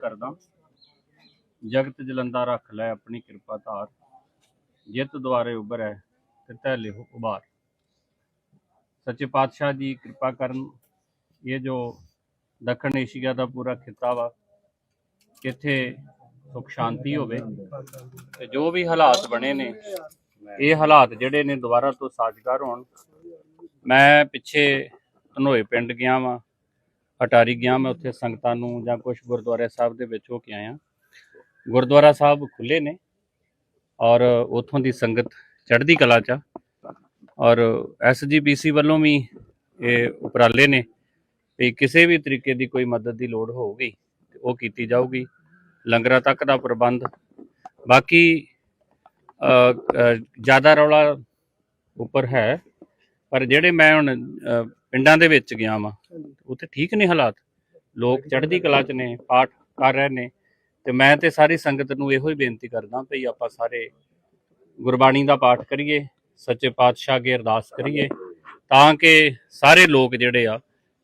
ਕਰਦਾ। ਜਗਤ ਜਲੰਦਾ ਰੱਖ ਲੈ ਆਪਣੀ ਕਿਰਪਾ ਧਾਰ। ਜਿਤ ਦੁਆਰੇ ਉਭਰੈ ਤੇ ਤੈ ਲਿਹੁ ਉਬਾਰ ਸੱਚੇ ਪਾਤਸ਼ਾਹ ਦੀ ਕਿਰਪਾ ਕਰਨ ਇਹ ਜੋ ਦੱਖਣ ਏਸ਼ੀਆ ਦਾ ਪੂਰਾ ਖਿੱਤਾ ਵਾ ਇੱਥੇ ਸੁਖ ਸ਼ਾਂਤੀ ਹੋਵੇ ਤੇ ਜੋ ਵੀ ਹਾਲਾਤ ਬਣੇ ਨੇ, ਇਹ ਹਾਲਾਤ ਜਿਹੜੇ ਨੇ ਦੁਬਾਰਾ ਤੋਂ ਸਾਜ਼ਗਾਰ ਹੋਣ। ਮੈਂ ਪਿੱਛੇ ਧਨੋਏ ਪਿੰਡ ਗਿਆ ਵਾਂ। ਅਟਾਰੀ ਗਿਆ ਮੈਂ ਉੱਥੇ ਸੰਗਤਾਂ ਨੂੰ ਜਾਂ ਕੁਝ ਗੁਰਦੁਆਰੇ ਸਾਹਿਬ ਦੇ ਵਿੱਚ ਹੋ ਕੇ ਆਇਆ। ਗੁਰਦੁਆਰਾ ਸਾਹਿਬ ਖੁੱਲੇ ਨੇ ਔਰ ਉਥੋਂ ਦੀ ਸੰਗਤ ਚੜ੍ਹਦੀ ਕਲਾ ਚ ਆ। ਔਰ ਐਸਜੀਪੀਸੀ ਵੱਲੋਂ ਵੀ ਇਹ ਉਪਰਾਲੇ ਨੇ ਵੀ ਕਿਸੇ ਵੀ ਤਰੀਕੇ ਦੀ ਕੋਈ ਮਦਦ ਦੀ ਲੋੜ ਹੋਊਗੀ ਉਹ ਕੀਤੀ ਜਾਊਗੀ। ਲੰਗਰਾਂ ਤੱਕ ਦਾ ਪ੍ਰਬੰਧ। ਬਾਕੀ ਜ਼ਿਆਦਾ ਰੌਲਾ ਉੱਪਰ ਹੈ, ਪਰ ਜਿਹੜੇ ਮੈਂ ਹੁਣ ਪਿੰਡਾਂ ਦੇ ਵਿੱਚ ਗਿਆ ਵਾਂ। ਉੱਥੇ ਠੀਕ ਨੇ ਹਾਲਾਤ। ਲੋਕ ਚੜ੍ਹਦੀ ਕਲਾ ਚ ਨੇ ਪਾਠ ਕਰ ਰਹੇ ਨੇ। ਤੇ ਮੈਂ ਤੇ ਸਾਰੀ ਸੰਗਤ ਨੂੰ ਇਹੋ ਹੀ ਬੇਨਤੀ ਕਰਦਾ ਭਈ ਆਪਾਂ ਸਾਰੇ ਗੁਰਬਾਣੀ ਦਾ ਪਾਠ ਕਰੀਏ ਸੱਚੇ ਪਾਤਸ਼ਾਹ ਅੱਗੇ ਅਰਦਾਸ ਕਰੀਏ ਤਾਂ ਕਿ ਸਾਰੇ ਲੋਕ ਜਿਹੜੇ ਆ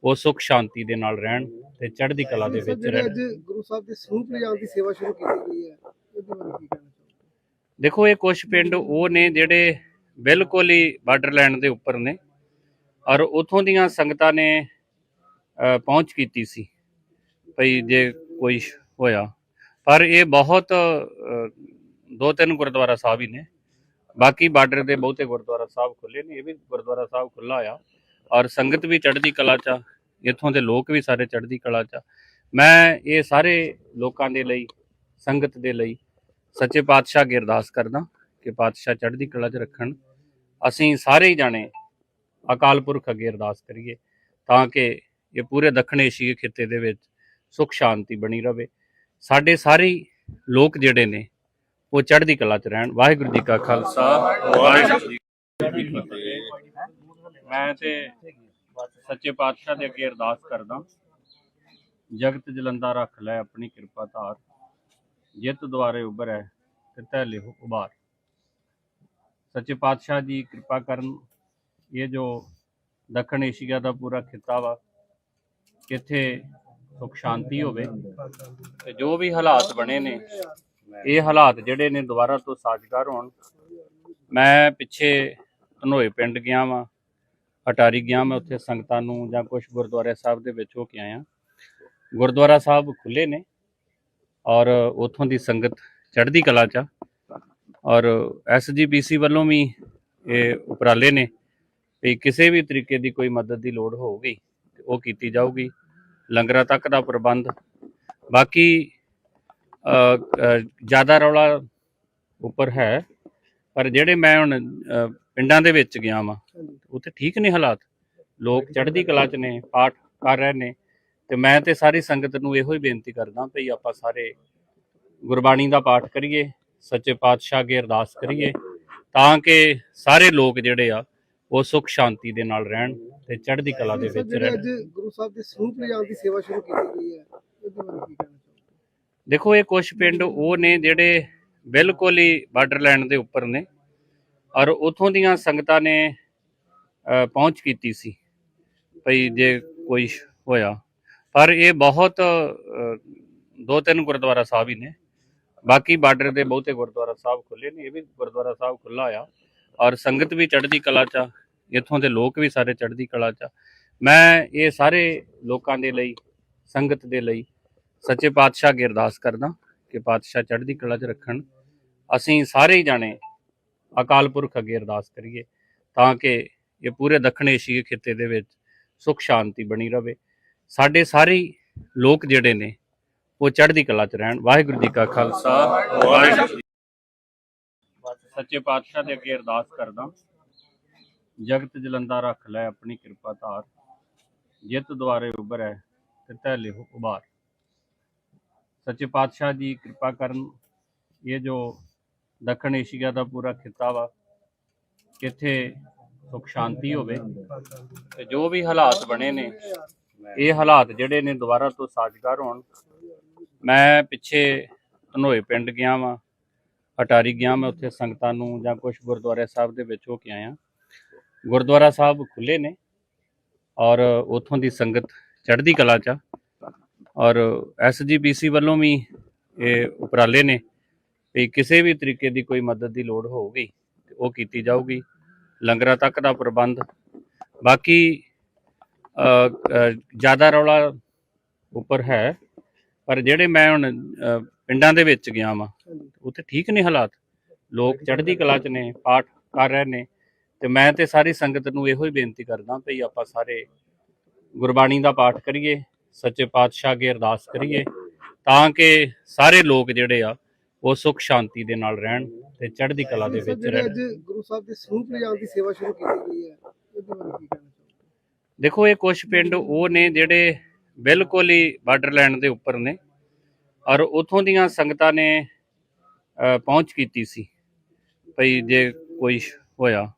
ਉਹ ਸੁਖ ਸ਼ਾਂਤੀ ਦੇ ਨਾਲ ਰਹਿਣ ਤੇ ਚੜ੍ਹਦੀ ਕਲਾ ਦੇ ਵਿੱਚ ਰਹਿਣ। ਅੱਜ ਗੁਰੂ ਸਾਹਿਬ ਦੇ ਸਰੂਪ ਲਿਜਾਣ ਦੀ ਸੇਵਾ ਸ਼ੁਰੂ ਕੀਤੀ ਗਈ ਹੈ ਦੇਖੋ ਇਹ ਕੁਝ ਪਿੰਡ ਉਹ ਨੇ ਜਿਹੜੇ ਬਿਲਕੁਲ ਹੀ ਬਾਰਡਰਲੈਂਡ ਦੇ ਉੱਪਰ ਨੇ। ਔਰ ਉਥੋਂ ਦੀਆਂ ਸੰਗਤਾਂ ਨੇ ਪਹੁੰਚ ਕੀਤੀ ਸੀ, ਭਈ ਜੇ ਕੋਈ ਹੋਇਆ। ਪਰ ਇਹ ਬਹੁਤ ਦੋ ਤਿੰਨ ਗੁਰਦੁਆਰਾ ਸਾਹਿਬ ਹੀ ਨੇ। ਬਾਕੀ ਬਾਰਡਰ ਦੇ ਬਹੁਤੇ ਗੁਰਦੁਆਰਾ ਸਾਹਿਬ ਖੁੱਲੇ ਨੇ, ਇਹ ਵੀ ਗੁਰਦੁਆਰਾ ਸਾਹਿਬ ਖੁੱਲਾ ਆ। ਔਰ ਸੰਗਤ ਵੀ ਚੜ੍ਹਦੀ ਕਲਾ ਚ ਆ, ਇੱਥੋਂ ਦੇ ਲੋਕ ਵੀ ਸਾਰੇ ਚੜ੍ਹਦੀ ਕਲਾ ਚ ਆ। ਮੈਂ ਇਹ ਸਾਰੇ ਲੋਕਾਂ ਦੇ ਲਈ, ਸੰਗਤ ਦੇ ਲਈ ਸੱਚੇ ਪਾਤਸ਼ਾਹ ਅੱਗੇ ਅਰਦਾਸ ਕਰਦਾ ਕਿ ਪਾਤਸ਼ਾਹ ਚੜ੍ਹਦੀ ਕਲਾ 'ਚ ਰੱਖਣ। ਅਸੀਂ ਸਾਰੇ ਹੀ ਜਾਣੇ ਅਕਾਲ ਪੁਰਖ ਅੱਗੇ ਅਰਦਾਸ ਕਰੀਏ ਤਾਂ ਕਿ ਇਹ ਪੂਰੇ ਦੱਖਣ ਏਸ਼ੀਆ ਖਿੱਤੇ ਦੇ ਵਿੱਚ ਸੁਖ ਸ਼ਾਂਤੀ ਬਣੀ ਰਵੇ। ਸਾਡੇ ਸਾਰੇ ਲੋਕ ਜਿਹੜੇ ਨੇ, ਉਹ ਚੜ੍ਹਦੀ ਕਲਾ 'ਚ ਰਹਿਣ। ਵਾਹਿਗੁਰੂ ਜੀ ਕਾ ਖਾਲਸਾ, ਵਾਹਿਗੁਰੂ ਜੀ ਕੀ ਫਤਿਹ। ਮੈਂ ਤੇ ਸੱਚੇ ਪਾਤਸ਼ਾਹ ਦੇ ਅੱਗੇ ਅਰਦਾਸ ਕਰਦਾ ਜਗਤ ਜਲੰਦਾ ਰੱਖ ਲੈ ਆਪਣੀ ਕਿਰਪਾ ਧਾਰ। ਜਿੱਤ ਦੁਆਰੇ ਉਭਰੈ ਤੇ ਤੈ ਲਿਹੁ ਉਬਾਰ ਸੱਚੇ ਪਾਤਸ਼ਾਹ ਜੀ ਕਿਰਪਾ ਕਰਨ ਇਹ ਜੋ ਦੱਖਣ ਏਸ਼ੀਆ ਦਾ ਪੂਰਾ ਖਿੱਤਾ ਵਾ, ਇੱਥੇ ਸੁਖ ਸ਼ਾਂਤੀ ਹੋਵੇ ਤੇ ਜੋ ਵੀ ਹਾਲਾਤ ਬਣੇ ਨੇ, ਇਹ ਹਾਲਾਤ ਜਿਹੜੇ ਨੇ ਦੁਬਾਰਾ ਤੋਂ ਸਾਜ਼ਗਾਰ ਹੋਣ। ਮੈਂ ਪਿੱਛੇ ਧਨੋਏ ਪਿੰਡ ਗਿਆ ਵਾਂ, ਅਟਾਰੀ ਗਿਆ ਮੈਂ ਉੱਥੇ ਸੰਗਤਾਂ ਨੂੰ ਜਾਂ ਕੁਝ ਗੁਰਦੁਆਰੇ ਸਾਹਿਬ ਦੇ ਵਿੱਚ ਹੋ ਕੇ ਆਇਆ। ਗੁਰਦੁਆਰਾ ਸਾਹਿਬ ਖੁੱਲੇ ਨੇ ਔਰ ਉਥੋਂ ਦੀ ਸੰਗਤ ਚੜ੍ਹਦੀ ਕਲਾ ਚ ਆ। ਔਰ ਐਸਜੀਪੀਸੀ ਵੱਲੋਂ ਵੀ ਇਹ ਉਪਰਾਲੇ ਨੇ ਵੀ ਕਿਸੇ ਵੀ ਤਰੀਕੇ ਦੀ ਕੋਈ ਮਦਦ ਦੀ ਲੋੜ ਹੋਊਗੀ, ਉਹ ਕੀਤੀ ਜਾਊਗੀ। ਲੰਗਰਾਂ ਤੱਕ ਦਾ ਪ੍ਰਬੰਧ। ਬਾਕੀ ਜ਼ਿਆਦਾ ਰੌਲਾ ਉੱਪਰ ਹੈ, ਪਰ ਜਿਹੜੇ ਮੈਂ ਹੁਣ ਪਿੰਡਾਂ ਦੇ ਵਿੱਚ ਗਿਆ ਵਾਂ, ਉੱਥੇ ਠੀਕ ਨੇ ਹਾਲਾਤ। ਲੋਕ ਚੜ੍ਹਦੀ ਕਲਾ ਚ ਨੇ, ਪਾਠ ਕਰ ਰਹੇ ਨੇ, ਤੇ ਮੈਂ ਤੇ ਸਾਰੀ ਸੰਗਤ ਨੂੰ ਇਹੋ ਹੀ ਬੇਨਤੀ ਕਰਦਾ ਭਈ ਆਪਾਂ ਸਾਰੇ ਗੁਰਬਾਣੀ ਦਾ ਪਾਠ ਕਰੀਏ, ਸੱਚੇ ਪਾਤਸ਼ਾਹ ਅੱਗੇ ਅਰਦਾਸ ਕਰੀਏ, ਤਾਂ ਕਿ ਸਾਰੇ ਲੋਕ ਜਿਹੜੇ ਆ ਉਹ ਸੁਖ ਸ਼ਾਂਤੀ ਦੇ ਨਾਲ ਰਹਿਣ ਤੇ ਚੜ੍ਹਦੀ ਕਲਾ ਦੇ ਵਿੱਚ ਰਹਿਣ। ਅੱਜ ਗੁਰੂ ਸਾਹਿਬ ਦੇ ਸਰੂਪ ਲਿਜਾਣ ਦੀ ਸੇਵਾ ਸ਼ੁਰੂ ਕੀਤੀ ਗਈ ਹੈ ਇਹਦੇ ਬਾਰੇ ਕੀ ਕਹਿਣਾ ਚਾਹੋਗੇ? ਦੇਖੋ ਇਹ ਕੁਝ ਪਿੰਡ ਉਹ ਨੇ ਜਿਹੜੇ ਬਿਲਕੁਲ ਹੀ ਬਾਰਡਰਲੈਂਡ ਦੇ ਉੱਪਰ ਨੇ ਔਰ ਉਥੋਂ ਦੀਆਂ ਸੰਗਤਾਂ ਨੇ ਪਹੁੰਚ ਕੀਤੀ ਸੀ ਭਈ ਜੇ ਕੋਈ ਹੋਇਆ। ਪਰ ਇਹ ਬਹੁਤ ਦੋ ਤਿੰਨ ਗੁਰਦੁਆਰਾ ਸਾਹਿਬ ਹੀ ਨੇ। ਬਾਕੀ ਬਾਰਡਰ ਦੇ ਬਹੁਤੇ ਗੁਰਦੁਆਰਾ ਸਾਹਿਬ ਖੁੱਲੇ ਨੇ ਇਹ ਵੀ ਗੁਰਦੁਆਰਾ ਸਾਹਿਬ ਖੁੱਲਾ ਆ। ਔਰ ਸੰਗਤ ਵੀ ਚੜ੍ਹਦੀ ਕਲਾ ਚ ਆ, ਇੱਥੋਂ ਦੇ ਲੋਕ ਵੀ ਸਾਰੇ ਚੜ੍ਹਦੀ ਕਲਾ ਚ ਆ। ਮੈਂ ਇਹ ਸਾਰੇ ਲੋਕਾਂ ਦੇ ਲਈ, ਸੰਗਤ ਦੇ ਲਈ ਸੱਚੇ ਪਾਤਸ਼ਾਹ ਅੱਗੇ ਅਰਦਾਸ ਕਰਦਾ ਕਿ ਪਾਤਸ਼ਾਹ ਚੜ੍ਹਦੀ ਕਲਾ 'ਚ ਰੱਖਣ। ਅਸੀਂ ਸਾਰੇ ਹੀ ਜਾਣੇ ਅਕਾਲ ਪੁਰਖ ਅੱਗੇ ਅਰਦਾਸ ਕਰੀਏ ਤਾਂ ਕਿ ਇਹ ਪੂਰੇ ਦੱਖਣ ਏਸ਼ੀਆ ਖਿੱਤੇ ਦੇ ਵਿੱਚ ਸੁਖ ਸ਼ਾਂਤੀ ਬਣੀ ਰਵੇ। ਸਾਡੇ ਸਾਰੇ ਲੋਕ ਜਿਹੜੇ ਨੇ, ਉਹ ਚੜ੍ਹਦੀ ਕਲਾ 'ਚ ਰਹਿਣ। ਵਾਹਿਗੁਰੂ ਜੀ ਕਾ ਖਾਲਸਾ, ਵਾਹਿਗੁਰੂ ਜੀ ਸੱਚੇ ਪਾਤਸ਼ਾਹ ਦੇ ਅੱਗੇ ਅਰਦਾਸ ਕਰਦਾ। ਜਗਤ ਜਲੰਦਾ ਰੱਖ ਲੈ ਆਪਣੀ ਕਿਰਪਾ ਧਾਰ। ਜਿੱਤ ਦੁਆਰੇ ਉਭਰੈ ਤੇ ਤੈ ਲਿਹੁ ਉਬਾਰ ਸੱਚੇ ਪਾਤਸ਼ਾਹ ਦੀ ਕਿਰਪਾ ਕਰਨ ਇਹ ਜੋ ਦੱਖਣ ਏਸ਼ੀਆ ਦਾ ਪੂਰਾ ਖਿੱਤਾ ਵਾ ਇੱਥੇ ਸੁਖ ਸ਼ਾਂਤੀ ਹੋਵੇ ਤੇ ਜੋ ਵੀ ਹਾਲਾਤ ਬਣੇ ਨੇ, ਇਹ ਹਾਲਾਤ ਜਿਹੜੇ ਨੇ ਦੁਬਾਰਾ ਤੋਂ ਸਾਜ਼ਗਾਰ ਹੋਣ। ਮੈਂ ਪਿੱਛੇ ਧਨੋਏ ਪਿੰਡ ਗਿਆ ਵਾਂ। ਅਟਾਰੀ ਗਿਆ ਮੈਂ ਉੱਥੇ ਸੰਗਤਾਂ ਨੂੰ ਜਾਂ ਕੁਝ ਗੁਰਦੁਆਰੇ ਸਾਹਿਬ ਦੇ ਵਿੱਚ ਹੋ ਕੇ ਆਇਆ। ਗੁਰਦੁਆਰਾ ਸਾਹਿਬ ਖੁੱਲੇ ਨੇ ਔਰ ਉਥੋਂ ਦੀ ਸੰਗਤ ਚੜ੍ਹਦੀ ਕਲਾ ਚ ਆ। ਔਰ ਐਸਜੀਪੀਸੀ ਵੱਲੋਂ ਵੀ ਇਹ ਉਪਰਾਲੇ ਨੇ ਵੀ ਕਿਸੇ ਵੀ ਤਰੀਕੇ ਦੀ ਕੋਈ ਮਦਦ ਦੀ ਲੋੜ ਹੋਊਗੀ ਉਹ ਕੀਤੀ ਜਾਊਗੀ। ਲੰਗਰਾਂ ਤੱਕ ਦਾ ਪ੍ਰਬੰਧ। ਬਾਕੀ ਜ਼ਿਆਦਾ ਰੌਲਾ ਉੱਪਰ ਹੈ, ਪਰ ਜਿਹੜੇ ਮੈਂ ਹੁਣ ਪਿੰਡਾਂ ਦੇ ਵਿੱਚ ਗਿਆ ਵਾਂ। ਉੱਥੇ ਠੀਕ ਨੇ ਹਾਲਾਤ। ਲੋਕ ਚੜ੍ਹਦੀ ਕਲਾ 'ਚ ਨੇ ਪਾਠ ਕਰ ਰਹੇ ਨੇ। ਤੇ ਮੈਂ ਤੇ ਸਾਰੀ ਸੰਗਤ ਨੂੰ ਇਹੋ ਹੀ ਬੇਨਤੀ ਕਰਦਾ ਭਈ ਆਪਾਂ ਸਾਰੇ ਗੁਰਬਾਣੀ ਦਾ ਪਾਠ ਕਰੀਏ ਸੱਚੇ ਪਾਤਸ਼ਾਹ ਅੱਗੇ ਅਰਦਾਸ ਕਰੀਏ ਤਾਂ ਕਿ ਸਾਰੇ ਲੋਕ ਜਿਹੜੇ ਆ ਉਹ ਸੁਖ ਸ਼ਾਂਤੀ ਦੇ ਨਾਲ ਰਹਿਣ ਤੇ ਚੜ੍ਹਦੀ ਕਲਾ ਦੇ ਵਿੱਚ ਰਹਿਣ। ਅੱਜ ਗੁਰੂ ਸਾਹਿਬ ਦੇ ਸਰੂਪ ਲਿਜਾਣ ਦੀ ਸੇਵਾ ਸ਼ੁਰੂ ਕੀਤੀ ਗਈ ਹੈ ਦੇਖੋ ਇਹ ਕੁਝ ਪਿੰਡ ਉਹ ਨੇ ਜਿਹੜੇ ਬਿਲਕੁਲ ਹੀ ਬਾਰਡਰਲੈਂਡ ਦੇ ਉੱਪਰ ਨੇ। ਔਰ ਉਥੋਂ ਦੀਆਂ ਸੰਗਤਾਂ ਨੇ ਪਹੁੰਚ ਕੀਤੀ ਸੀ, ਭਈ ਜੇ ਕੋਈ ਹੋਇਆ।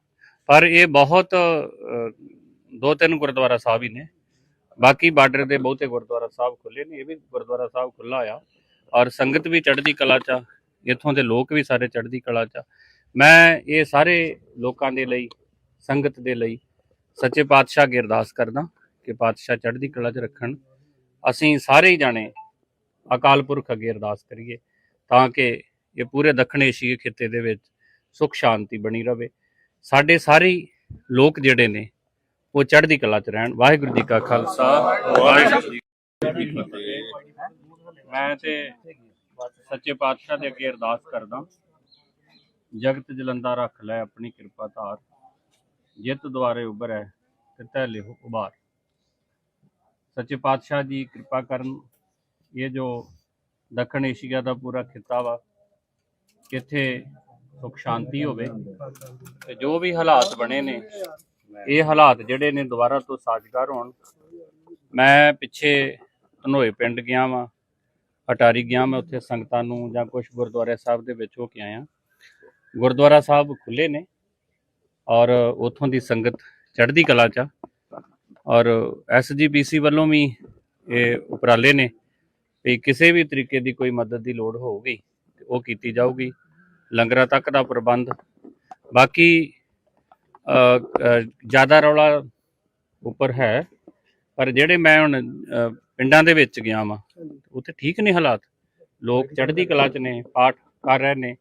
ਪਰ ਇਹ ਬਹੁਤ ਦੋ ਤਿੰਨ ਗੁਰਦੁਆਰਾ ਸਾਹਿਬ ਹੀ ਨੇ। ਬਾਕੀ ਬਾਰਡਰ ਦੇ ਬਹੁਤੇ ਗੁਰਦੁਆਰਾ ਸਾਹਿਬ ਖੁੱਲੇ ਨੇ, ਇਹ ਵੀ ਗੁਰਦੁਆਰਾ ਸਾਹਿਬ ਖੁੱਲਾ ਆ। ਔਰ ਸੰਗਤ ਵੀ ਚੜ੍ਹਦੀ ਕਲਾ ਚ ਆ, ਇੱਥੋਂ ਦੇ ਲੋਕ ਵੀ ਸਾਰੇ ਚੜ੍ਹਦੀ ਕਲਾ ਚ ਆ। ਮੈਂ ਇਹ ਸਾਰੇ ਲੋਕਾਂ ਦੇ ਲਈ, ਸੰਗਤ ਦੇ ਲਈ ਸੱਚੇ ਪਾਤਸ਼ਾਹ ਅੱਗੇ ਅਰਦਾਸ ਕਰਦਾ ਕਿ ਪਾਤਸ਼ਾਹ ਚੜ੍ਹਦੀ ਕਲਾ 'ਚ ਰੱਖਣ। ਅਸੀਂ ਸਾਰੇ ਹੀ ਜਾਣੇ ਅਕਾਲ ਪੁਰਖ ਅੱਗੇ ਅਰਦਾਸ ਕਰੀਏ ਤਾਂ ਕਿ ਇਹ ਪੂਰੇ ਦੱਖਣ ਏਸ਼ੀਆ ਖਿੱਤੇ ਦੇ ਵਿੱਚ ਸੁਖ ਸ਼ਾਂਤੀ ਬਣੀ ਰਵੇ। ਸਾਡੇ ਸਾਰੇ ਲੋਕ ਜਿਹੜੇ ਨੇ, ਉਹ ਚੜ੍ਹਦੀ ਕਲਾ 'ਚ ਰਹਿਣ। ਵਾਹਿਗੁਰੂ ਜੀ ਕਾ ਖਾਲਸਾ। ਵਾਹਿਗੁਰੂ ਜੀ ਕੀ ਫਤਿਹ। ਮੈਂ ਤੇ ਸੱਚੇ ਪਾਤਸ਼ਾਹ ਦੇ ਅੱਗੇ ਅਰਦਾਸ ਕਰਦਾ ਜਗਤ ਜਲੰਦਾ ਰੱਖ ਲੈ ਆਪਣੀ ਕਿਰਪਾ ਧਾਰ। ਜਿੱਤ ਦੁਆਰੇ ਉਭਰੈ ਤੇ ਤੈ ਲਿਹੁ ਉਬਾਰ ਸੱਚੇ ਪਾਤਸ਼ਾਹ ਜੀ ਕਿਰਪਾ ਕਰਨ ਇਹ ਜੋ ਦੱਖਣ ਏਸ਼ੀਆ ਦਾ ਪੂਰਾ ਖਿੱਤਾ ਵਾ ਇੱਥੇ ਸੁਖ ਸ਼ਾਂਤੀ ਹੋਵੇ ਤੇ ਜੋ ਵੀ ਹਾਲਾਤ ਬਣੇ ਨੇ, ਇਹ ਹਾਲਾਤ ਜਿਹੜੇ ਨੇ ਦੁਬਾਰਾ ਤੋਂ ਸਾਜ਼ਗਾਰ ਹੋਣ। ਮੈਂ ਪਿੱਛੇ ਧਨੋਏ ਪਿੰਡ ਗਿਆ ਵਾਂ, ਅਟਾਰੀ ਗਿਆ ਮੈਂ ਉੱਥੇ ਸੰਗਤਾਂ ਨੂੰ ਜਾਂ ਕੁਝ ਗੁਰਦੁਆਰੇ ਸਾਹਿਬ ਦੇ ਵਿੱਚ ਹੋ ਕੇ ਆਇਆ। ਗੁਰਦੁਆਰਾ ਸਾਹਿਬ ਖੁੱਲੇ ਨੇ ਔਰ ਉਥੋਂ ਦੀ ਸੰਗਤ ਚੜ੍ਹਦੀ ਕਲਾ ਚ ਆ। ਔਰ ਐਸਜੀਪੀਸੀ ਵੱਲੋਂ ਵੀ ਇਹ ਉਪਰਾਲੇ ਨੇ ਵੀ ਕਿਸੇ ਵੀ ਤਰੀਕੇ ਦੀ ਕੋਈ ਮਦਦ ਦੀ ਲੋੜ ਹੋਊਗੀ ਉਹ ਕੀਤੀ ਜਾਊਗੀ। ਲੰਗਰਾਂ ਤੱਕ ਦਾ ਪ੍ਰਬੰਧ। ਬਾਕੀ ਜ਼ਿਆਦਾ ਰੌਲਾ ਉੱਪਰ ਹੈ, ਪਰ ਜਿਹੜੇ ਮੈਂ ਹੁਣ ਪਿੰਡਾਂ ਦੇ ਵਿੱਚ ਗਿਆ ਵਾਂ, ਉੱਥੇ ਠੀਕ ਨੇ ਹਾਲਾਤ। ਲੋਕ ਚੜ੍ਹਦੀ ਕਲਾ 'ਚ ਨੇ, ਪਾਠ ਕਰ ਰਹੇ ਨੇ,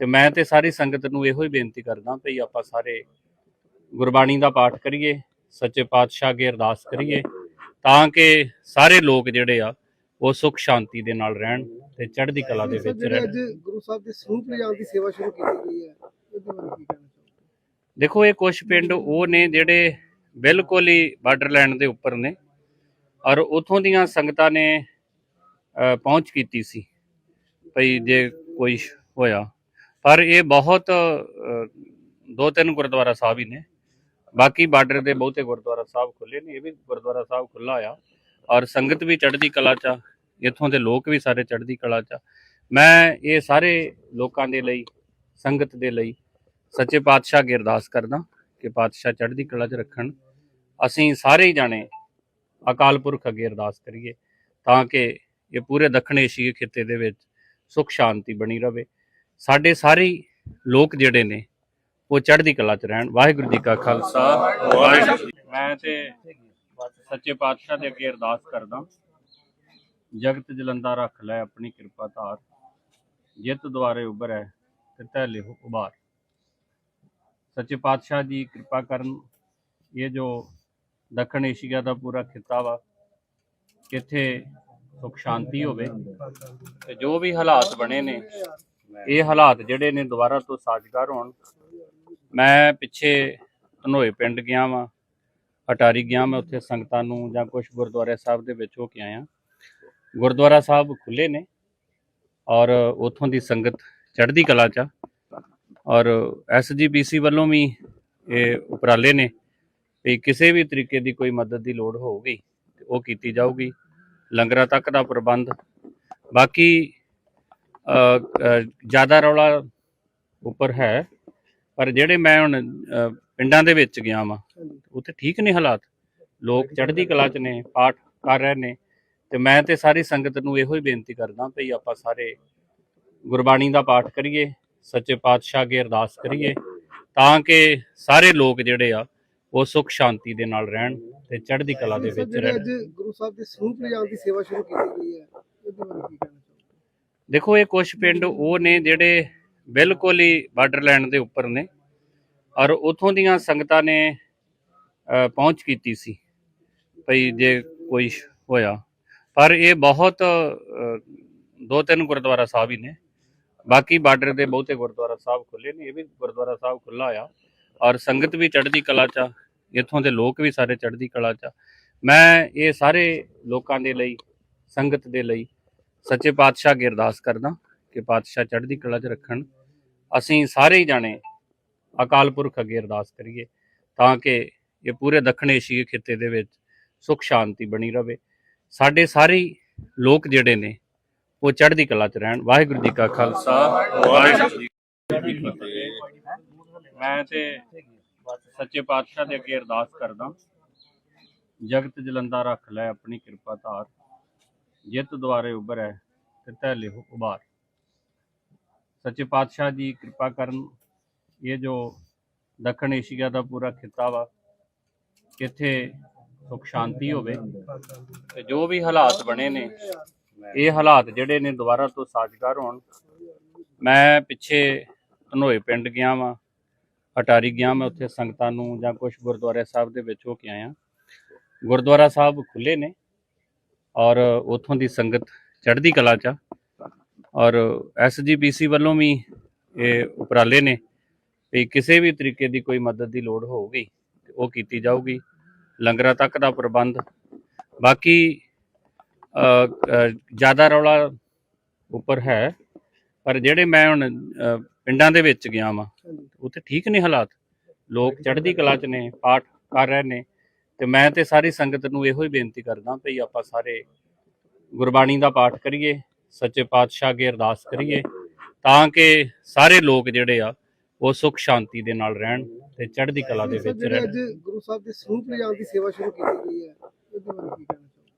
ਤੇ ਮੈਂ ਤੇ ਸਾਰੀ ਸੰਗਤ ਨੂੰ ਇਹੋ ਹੀ ਬੇਨਤੀ ਕਰਦਾ ਭਈ ਆਪਾਂ ਸਾਰੇ ਗੁਰਬਾਣੀ ਦਾ ਪਾਠ ਕਰੀਏ, ਸੱਚੇ ਪਾਤਸ਼ਾਹ ਅੱਗੇ ਅਰਦਾਸ ਕਰੀਏ, ਤਾਂ ਕਿ ਸਾਰੇ ਲੋਕ ਜਿਹੜੇ ਆ ਉਹ ਸੁਖ ਸ਼ਾਂਤੀ ਦੇ ਨਾਲ ਰਹਿਣ ਤੇ ਚੜ੍ਹਦੀ ਕਲਾ ਦੇ ਵਿੱਚ ਰਹਿਣ। ਅੱਜ ਗੁਰੂ ਸਾਹਿਬ ਦੇ ਸਰੂਪ ਲਿਜਾਣ ਦੀ ਸੇਵਾ ਸ਼ੁਰੂ ਕੀਤੀ ਗਈ ਹੈ ਇਹਦੇ ਬਾਰੇ ਕੀ ਕਹਿਣਾ ਚਾਹੋਗੇ? ਦੇਖੋ ਇਹ ਕੁਝ ਪਿੰਡ ਉਹ ਨੇ ਜਿਹੜੇ ਬਿਲਕੁਲ ਹੀ ਬਾਰਡਰਲੈਂਡ ਦੇ ਉੱਪਰ ਨੇ ਔਰ ਉਥੋਂ ਦੀਆਂ ਸੰਗਤਾਂ ਨੇ ਪਹੁੰਚ ਕੀਤੀ ਸੀ ਭਈ ਜੇ ਕੋਈ ਹੋਇਆ। ਪਰ ਇਹ ਬਹੁਤ ਦੋ ਤਿੰਨ ਗੁਰਦੁਆਰਾ ਸਾਹਿਬ ਹੀ ਨੇ। ਬਾਕੀ ਬਾਰਡਰ ਦੇ ਬਹੁਤੇ ਗੁਰਦੁਆਰਾ ਸਾਹਿਬ ਖੁੱਲੇ ਨੇ ਇਹ ਵੀ ਗੁਰਦੁਆਰਾ ਸਾਹਿਬ ਖੁੱਲਾ ਆ। ਔਰ ਸੰਗਤ ਵੀ ਚੜ੍ਹਦੀ ਕਲਾ ਚ ਆ, ਇੱਥੋਂ ਦੇ ਲੋਕ ਵੀ ਸਾਰੇ ਚੜ੍ਹਦੀ ਕਲਾ ਚ ਆ। ਮੈਂ ਇਹ ਸਾਰੇ ਲੋਕਾਂ ਦੇ ਲਈ, ਸੰਗਤ ਦੇ ਲਈ ਸੱਚੇ ਪਾਤਸ਼ਾਹ ਅੱਗੇ ਅਰਦਾਸ ਕਰਦਾ ਕਿ ਪਾਤਸ਼ਾਹ ਚੜ੍ਹਦੀ ਕਲਾ 'ਚ ਰੱਖਣ। ਅਸੀਂ ਸਾਰੇ ਹੀ ਜਾਣੇ ਅਕਾਲ ਪੁਰਖ ਅੱਗੇ ਅਰਦਾਸ ਕਰੀਏ ਤਾਂ ਕਿ ਇਹ ਪੂਰੇ ਦੱਖਣ ਏਸ਼ੀਆ ਖਿੱਤੇ ਦੇ ਵਿੱਚ ਸੁਖ ਸ਼ਾਂਤੀ ਬਣੀ ਰਵੇ। ਸਾਡੇ ਸਾਰੇ ਲੋਕ ਜਿਹੜੇ ਨੇ, ਉਹ ਚੜ੍ਹਦੀ ਕਲਾ 'ਚ ਰਹਿਣ। ਵਾਹਿਗੁਰੂ ਜੀ ਕਾ ਖਾਲਸਾ, ਵਾਹਿਗੁਰੂ ਜੀ ਮੈਂ ਤੇ ਸੱਚੇ ਪਾਤਸ਼ਾਹ ਦੇ ਅੱਗੇ ਅਰਦਾਸ ਕਰਦਾ ਜਗਤ ਜਲੰਦਾ ਰੱਖ ਲੈ ਆਪਣੀ ਕਿਰਪਾ ਧਾਰ। ਜਿੱਤ ਦੁਆਰੇ ਉਭਰੈ ਤੇ ਤੈ ਲਿਹੁ ਉਬਾਰ ਸੱਚੇ ਪਾਤਸ਼ਾਹ ਦੀ ਕਿਰਪਾ ਕਰਨ ਇਹ ਜੋ ਦੱਖਣ ਏਸ਼ੀਆ ਦਾ ਪੂਰਾ ਖਿੱਤਾ ਵਾ ਇੱਥੇ ਸੁਖ ਸ਼ਾਂਤੀ ਹੋਵੇ ਤੇ ਜੋ ਵੀ ਹਾਲਾਤ ਬਣੇ ਨੇ, ਇਹ ਹਾਲਾਤ ਜਿਹੜੇ ਨੇ ਦੁਬਾਰਾ ਤੋਂ ਸਾਜ਼ਗਾਰ ਹੋਣ। ਮੈਂ ਪਿੱਛੇ ਧਨੋਏ ਪਿੰਡ ਗਿਆ ਵਾਂ। ਅਟਾਰੀ ਗਿਆ ਮੈਂ ਉੱਥੇ ਸੰਗਤਾਂ ਨੂੰ ਜਾਂ ਕੁਝ ਗੁਰਦੁਆਰੇ ਸਾਹਿਬ ਦੇ ਵਿੱਚ ਹੋ ਕੇ ਆਇਆ। ਗੁਰਦੁਆਰਾ ਸਾਹਿਬ ਖੁੱਲੇ ਨੇ ਔਰ ਉਥੋਂ ਦੀ ਸੰਗਤ ਚੜ੍ਹਦੀ ਕਲਾ ਚ ਆ। ਔਰ ਐਸਜੀਪੀਸੀ ਵੱਲੋਂ ਵੀ ਇਹ ਉਪਰਾਲੇ ਨੇ ਵੀ ਕਿਸੇ ਵੀ ਤਰੀਕੇ ਦੀ ਕੋਈ ਮਦਦ ਦੀ ਲੋੜ ਹੋਊਗੀ ਉਹ ਕੀਤੀ ਜਾਊਗੀ। ਲੰਗਰਾਂ ਤੱਕ ਦਾ ਪ੍ਰਬੰਧ। ਬਾਕੀ ਜ਼ਿਆਦਾ ਰੌਲਾ ਉੱਪਰ ਹੈ, ਪਰ ਜਿਹੜੇ ਮੈਂ ਹੁਣ ਪਿੰਡਾਂ ਦੇ ਵਿੱਚ ਗਿਆ ਵਾਂ। ਉੱਥੇ ਠੀਕ ਨੇ ਹਾਲਾਤ। ਲੋਕ ਚੜ੍ਹਦੀ ਕਲਾ 'ਚ ਨੇ ਪਾਠ ਕਰ ਰਹੇ ਨੇ। ਤੇ ਮੈਂ ਤੇ ਸਾਰੀ ਸੰਗਤ ਨੂੰ ਇਹੋ ਹੀ ਬੇਨਤੀ ਕਰਦਾ ਭਈ ਆਪਾਂ ਸਾਰੇ ਗੁਰਬਾਣੀ ਦਾ ਪਾਠ ਕਰੀਏ ਸੱਚੇ ਪਾਤਸ਼ਾਹ ਅੱਗੇ ਅਰਦਾਸ ਕਰੀਏ ਤਾਂ ਕਿ ਸਾਰੇ ਲੋਕ ਜਿਹੜੇ ਆ ਉਹ ਸੁਖ ਸ਼ਾਂਤੀ ਦੇ ਨਾਲ ਰਹਿਣ ਤੇ ਚੜ੍ਹਦੀ ਕਲਾ ਦੇ ਵਿੱਚ ਰਹਿਣ। ਅੱਜ ਗੁਰੂ ਸਾਹਿਬ ਦੇ ਸਰੂਪ ਲਿਜਾਣ ਦੀ ਸੇਵਾ ਸ਼ੁਰੂ ਕੀਤੀ ਗਈ ਹੈ ਦੇਖੋ ਇਹ ਕੁਝ ਪਿੰਡ ਉਹ ਨੇ ਜਿਹੜੇ ਬਿਲਕੁਲ ਹੀ ਬਾਰਡਰਲੈਂਡ ਦੇ ਉੱਪਰ ਨੇ। ਔਰ ਉਥੋਂ ਦੀਆਂ ਸੰਗਤਾਂ ਨੇ ਪਹੁੰਚ ਕੀਤੀ ਸੀ, ਭਈ ਜੇ ਕੋਈ ਹੋਇਆ। ਪਰ ਇਹ ਬਹੁਤ ਦੋ ਤਿੰਨ ਗੁਰਦੁਆਰਾ ਸਾਹਿਬ ਹੀ ਨੇ। ਬਾਕੀ ਬਾਰਡਰ ਦੇ ਬਹੁਤੇ ਗੁਰਦੁਆਰਾ ਸਾਹਿਬ ਖੁੱਲੇ ਨੇ, ਇਹ ਵੀ ਗੁਰਦੁਆਰਾ ਸਾਹਿਬ ਖੁੱਲਾ ਆ। ਔਰ ਸੰਗਤ ਵੀ ਚੜ੍ਹਦੀ ਕਲਾ ਚ ਆ, ਇੱਥੋਂ ਦੇ ਲੋਕ ਵੀ ਸਾਰੇ ਚੜ੍ਹਦੀ ਕਲਾ ਚ ਆ। ਮੈਂ ਇਹ ਸਾਰੇ ਲੋਕਾਂ ਦੇ ਲਈ, ਸੰਗਤ ਦੇ ਲਈ ਸੱਚੇ ਪਾਤਸ਼ਾਹ ਅੱਗੇ ਅਰਦਾਸ ਕਰਦਾ ਕਿ ਪਾਤਸ਼ਾਹ ਚੜ੍ਹਦੀ ਕਲਾ 'ਚ ਰੱਖਣ। ਅਸੀਂ ਸਾਰੇ ਹੀ ਜਾਣੇ ਅਕਾਲ ਪੁਰਖ ਅੱਗੇ ਅਰਦਾਸ ਕਰੀਏ ਤਾਂ ਕਿ ਇਹ ਪੂਰੇ ਦੱਖਣ ਏਸ਼ੀਆ ਖਿੱਤੇ ਦੇ ਵਿੱਚ ਸੁਖ ਸ਼ਾਂਤੀ ਬਣੀ ਰਵੇ। ਸਾਡੇ ਸਾਰੇ ਲੋਕ ਜਿਹੜੇ ਨੇ, ਉਹ ਚੜ੍ਹਦੀ ਕਲਾ 'ਚ ਰਹਿਣ। ਵਾਹਿਗੁਰੂ ਜੀ ਕਾ ਖਾਲਸਾ। ਵਾਹਿਗੁਰੂ ਜੀ ਕੀ ਫਤਿਹ। ਮੈਂ ਤੇ ਸੱਚੇ ਪਾਤਸ਼ਾਹ ਦੇ ਅੱਗੇ ਅਰਦਾਸ ਕਰਦਾ ਜਗਤ ਜਲੰਦਾ ਰੱਖ ਲੈ ਆਪਣੀ ਕਿਰਪਾ ਧਾਰ। ਜਿੱਤ ਦੁਆਰੇ ਉਭਰੈ ਤੇ ਤੈ ਲਿਹੁ ਉਬਾਰ ਸੱਚੇ ਪਾਤਸ਼ਾਹ ਦੀ ਕਿਰਪਾ ਕਰਨ ਇਹ ਜੋ ਦੱਖਣ ਏਸ਼ੀਆ ਦਾ ਪੂਰਾ ਖਿੱਤਾ ਵਾ, ਇੱਥੇ ਸੁਖ ਸ਼ਾਂਤੀ ਹੋਵੇ ਤੇ ਜੋ ਵੀ ਹਾਲਾਤ ਬਣੇ ਨੇ, ਇਹ ਹਾਲਾਤ ਜਿਹੜੇ ਨੇ ਦੁਬਾਰਾ ਤੋਂ ਸਾਜ਼ਗਾਰ ਹੋਣ। ਮੈਂ ਪਿੱਛੇ ਧਨੋਏ ਪਿੰਡ ਗਿਆ ਵਾਂ, ਅਟਾਰੀ ਗਿਆ ਮੈਂ ਉੱਥੇ ਸੰਗਤਾਂ ਨੂੰ ਜਾਂ ਕੁਝ ਗੁਰਦੁਆਰੇ ਸਾਹਿਬ ਦੇ ਵਿੱਚ ਹੋ ਕੇ ਆਇਆ। ਗੁਰਦੁਆਰਾ ਸਾਹਿਬ ਖੁੱਲੇ ਨੇ ਔਰ ਉਥੋਂ ਦੀ ਸੰਗਤ ਚੜ੍ਹਦੀ ਕਲਾ ਚ ਆ। ਔਰ ਐਸਜੀਪੀਸੀ ਵੱਲੋਂ ਵੀ ਇਹ ਉਪਰਾਲੇ ਨੇ ਵੀ ਕਿਸੇ ਵੀ ਤਰੀਕੇ ਦੀ ਕੋਈ ਮਦਦ ਦੀ ਲੋੜ ਹੋਊਗੀ ਉਹ ਕੀਤੀ ਜਾਊਗੀ। ਲੰਗਰਾਂ ਤੱਕ ਦਾ ਪ੍ਰਬੰਧ। ਬਾਕੀ ਜ਼ਿਆਦਾ ਰੌਲਾ ਉੱਪਰ ਹੈ, ਪਰ ਜਿਹੜੇ ਮੈਂ ਹੁਣ ਪਿੰਡਾਂ ਦੇ ਵਿੱਚ ਗਿਆ ਵਾਂ, ਉੱਥੇ ਠੀਕ ਨੇ ਹਾਲਾਤ। ਲੋਕ ਚੜ੍ਹਦੀ ਕਲਾ 'ਚ ਨੇ, ਪਾਠ ਕਰ ਰਹੇ ਨੇ, ਤੇ ਮੈਂ ਤੇ ਸਾਰੀ ਸੰਗਤ ਨੂੰ ਇਹੋ ਹੀ ਬੇਨਤੀ ਕਰਦਾ ਭਈ ਆਪਾਂ ਸਾਰੇ ਗੁਰਬਾਣੀ ਦਾ ਪਾਠ ਕਰੀਏ, ਸੱਚੇ ਪਾਤਸ਼ਾਹ ਅੱਗੇ ਅਰਦਾਸ ਕਰੀਏ, ਤਾਂ ਕਿ ਸਾਰੇ ਲੋਕ ਜਿਹੜੇ ਆ ਉਹ ਸੁਖ ਸ਼ਾਂਤੀ ਦੇ ਨਾਲ ਰਹਿਣ ਤੇ ਚੜ੍ਹਦੀ ਕਲਾ ਦੇ ਵਿੱਚ ਰਹਿਣ। ਅੱਜ ਗੁਰੂ ਸਾਹਿਬ ਦੇ ਸਰੂਪ ਲਿਜਾਣ ਦੀ ਸੇਵਾ ਸ਼ੁਰੂ ਕੀਤੀ ਗਈ ਹੈ ਇਹਦੇ ਬਾਰੇ ਕੀ ਕਹਿਣਾ ਚਾਹੋਗੇ?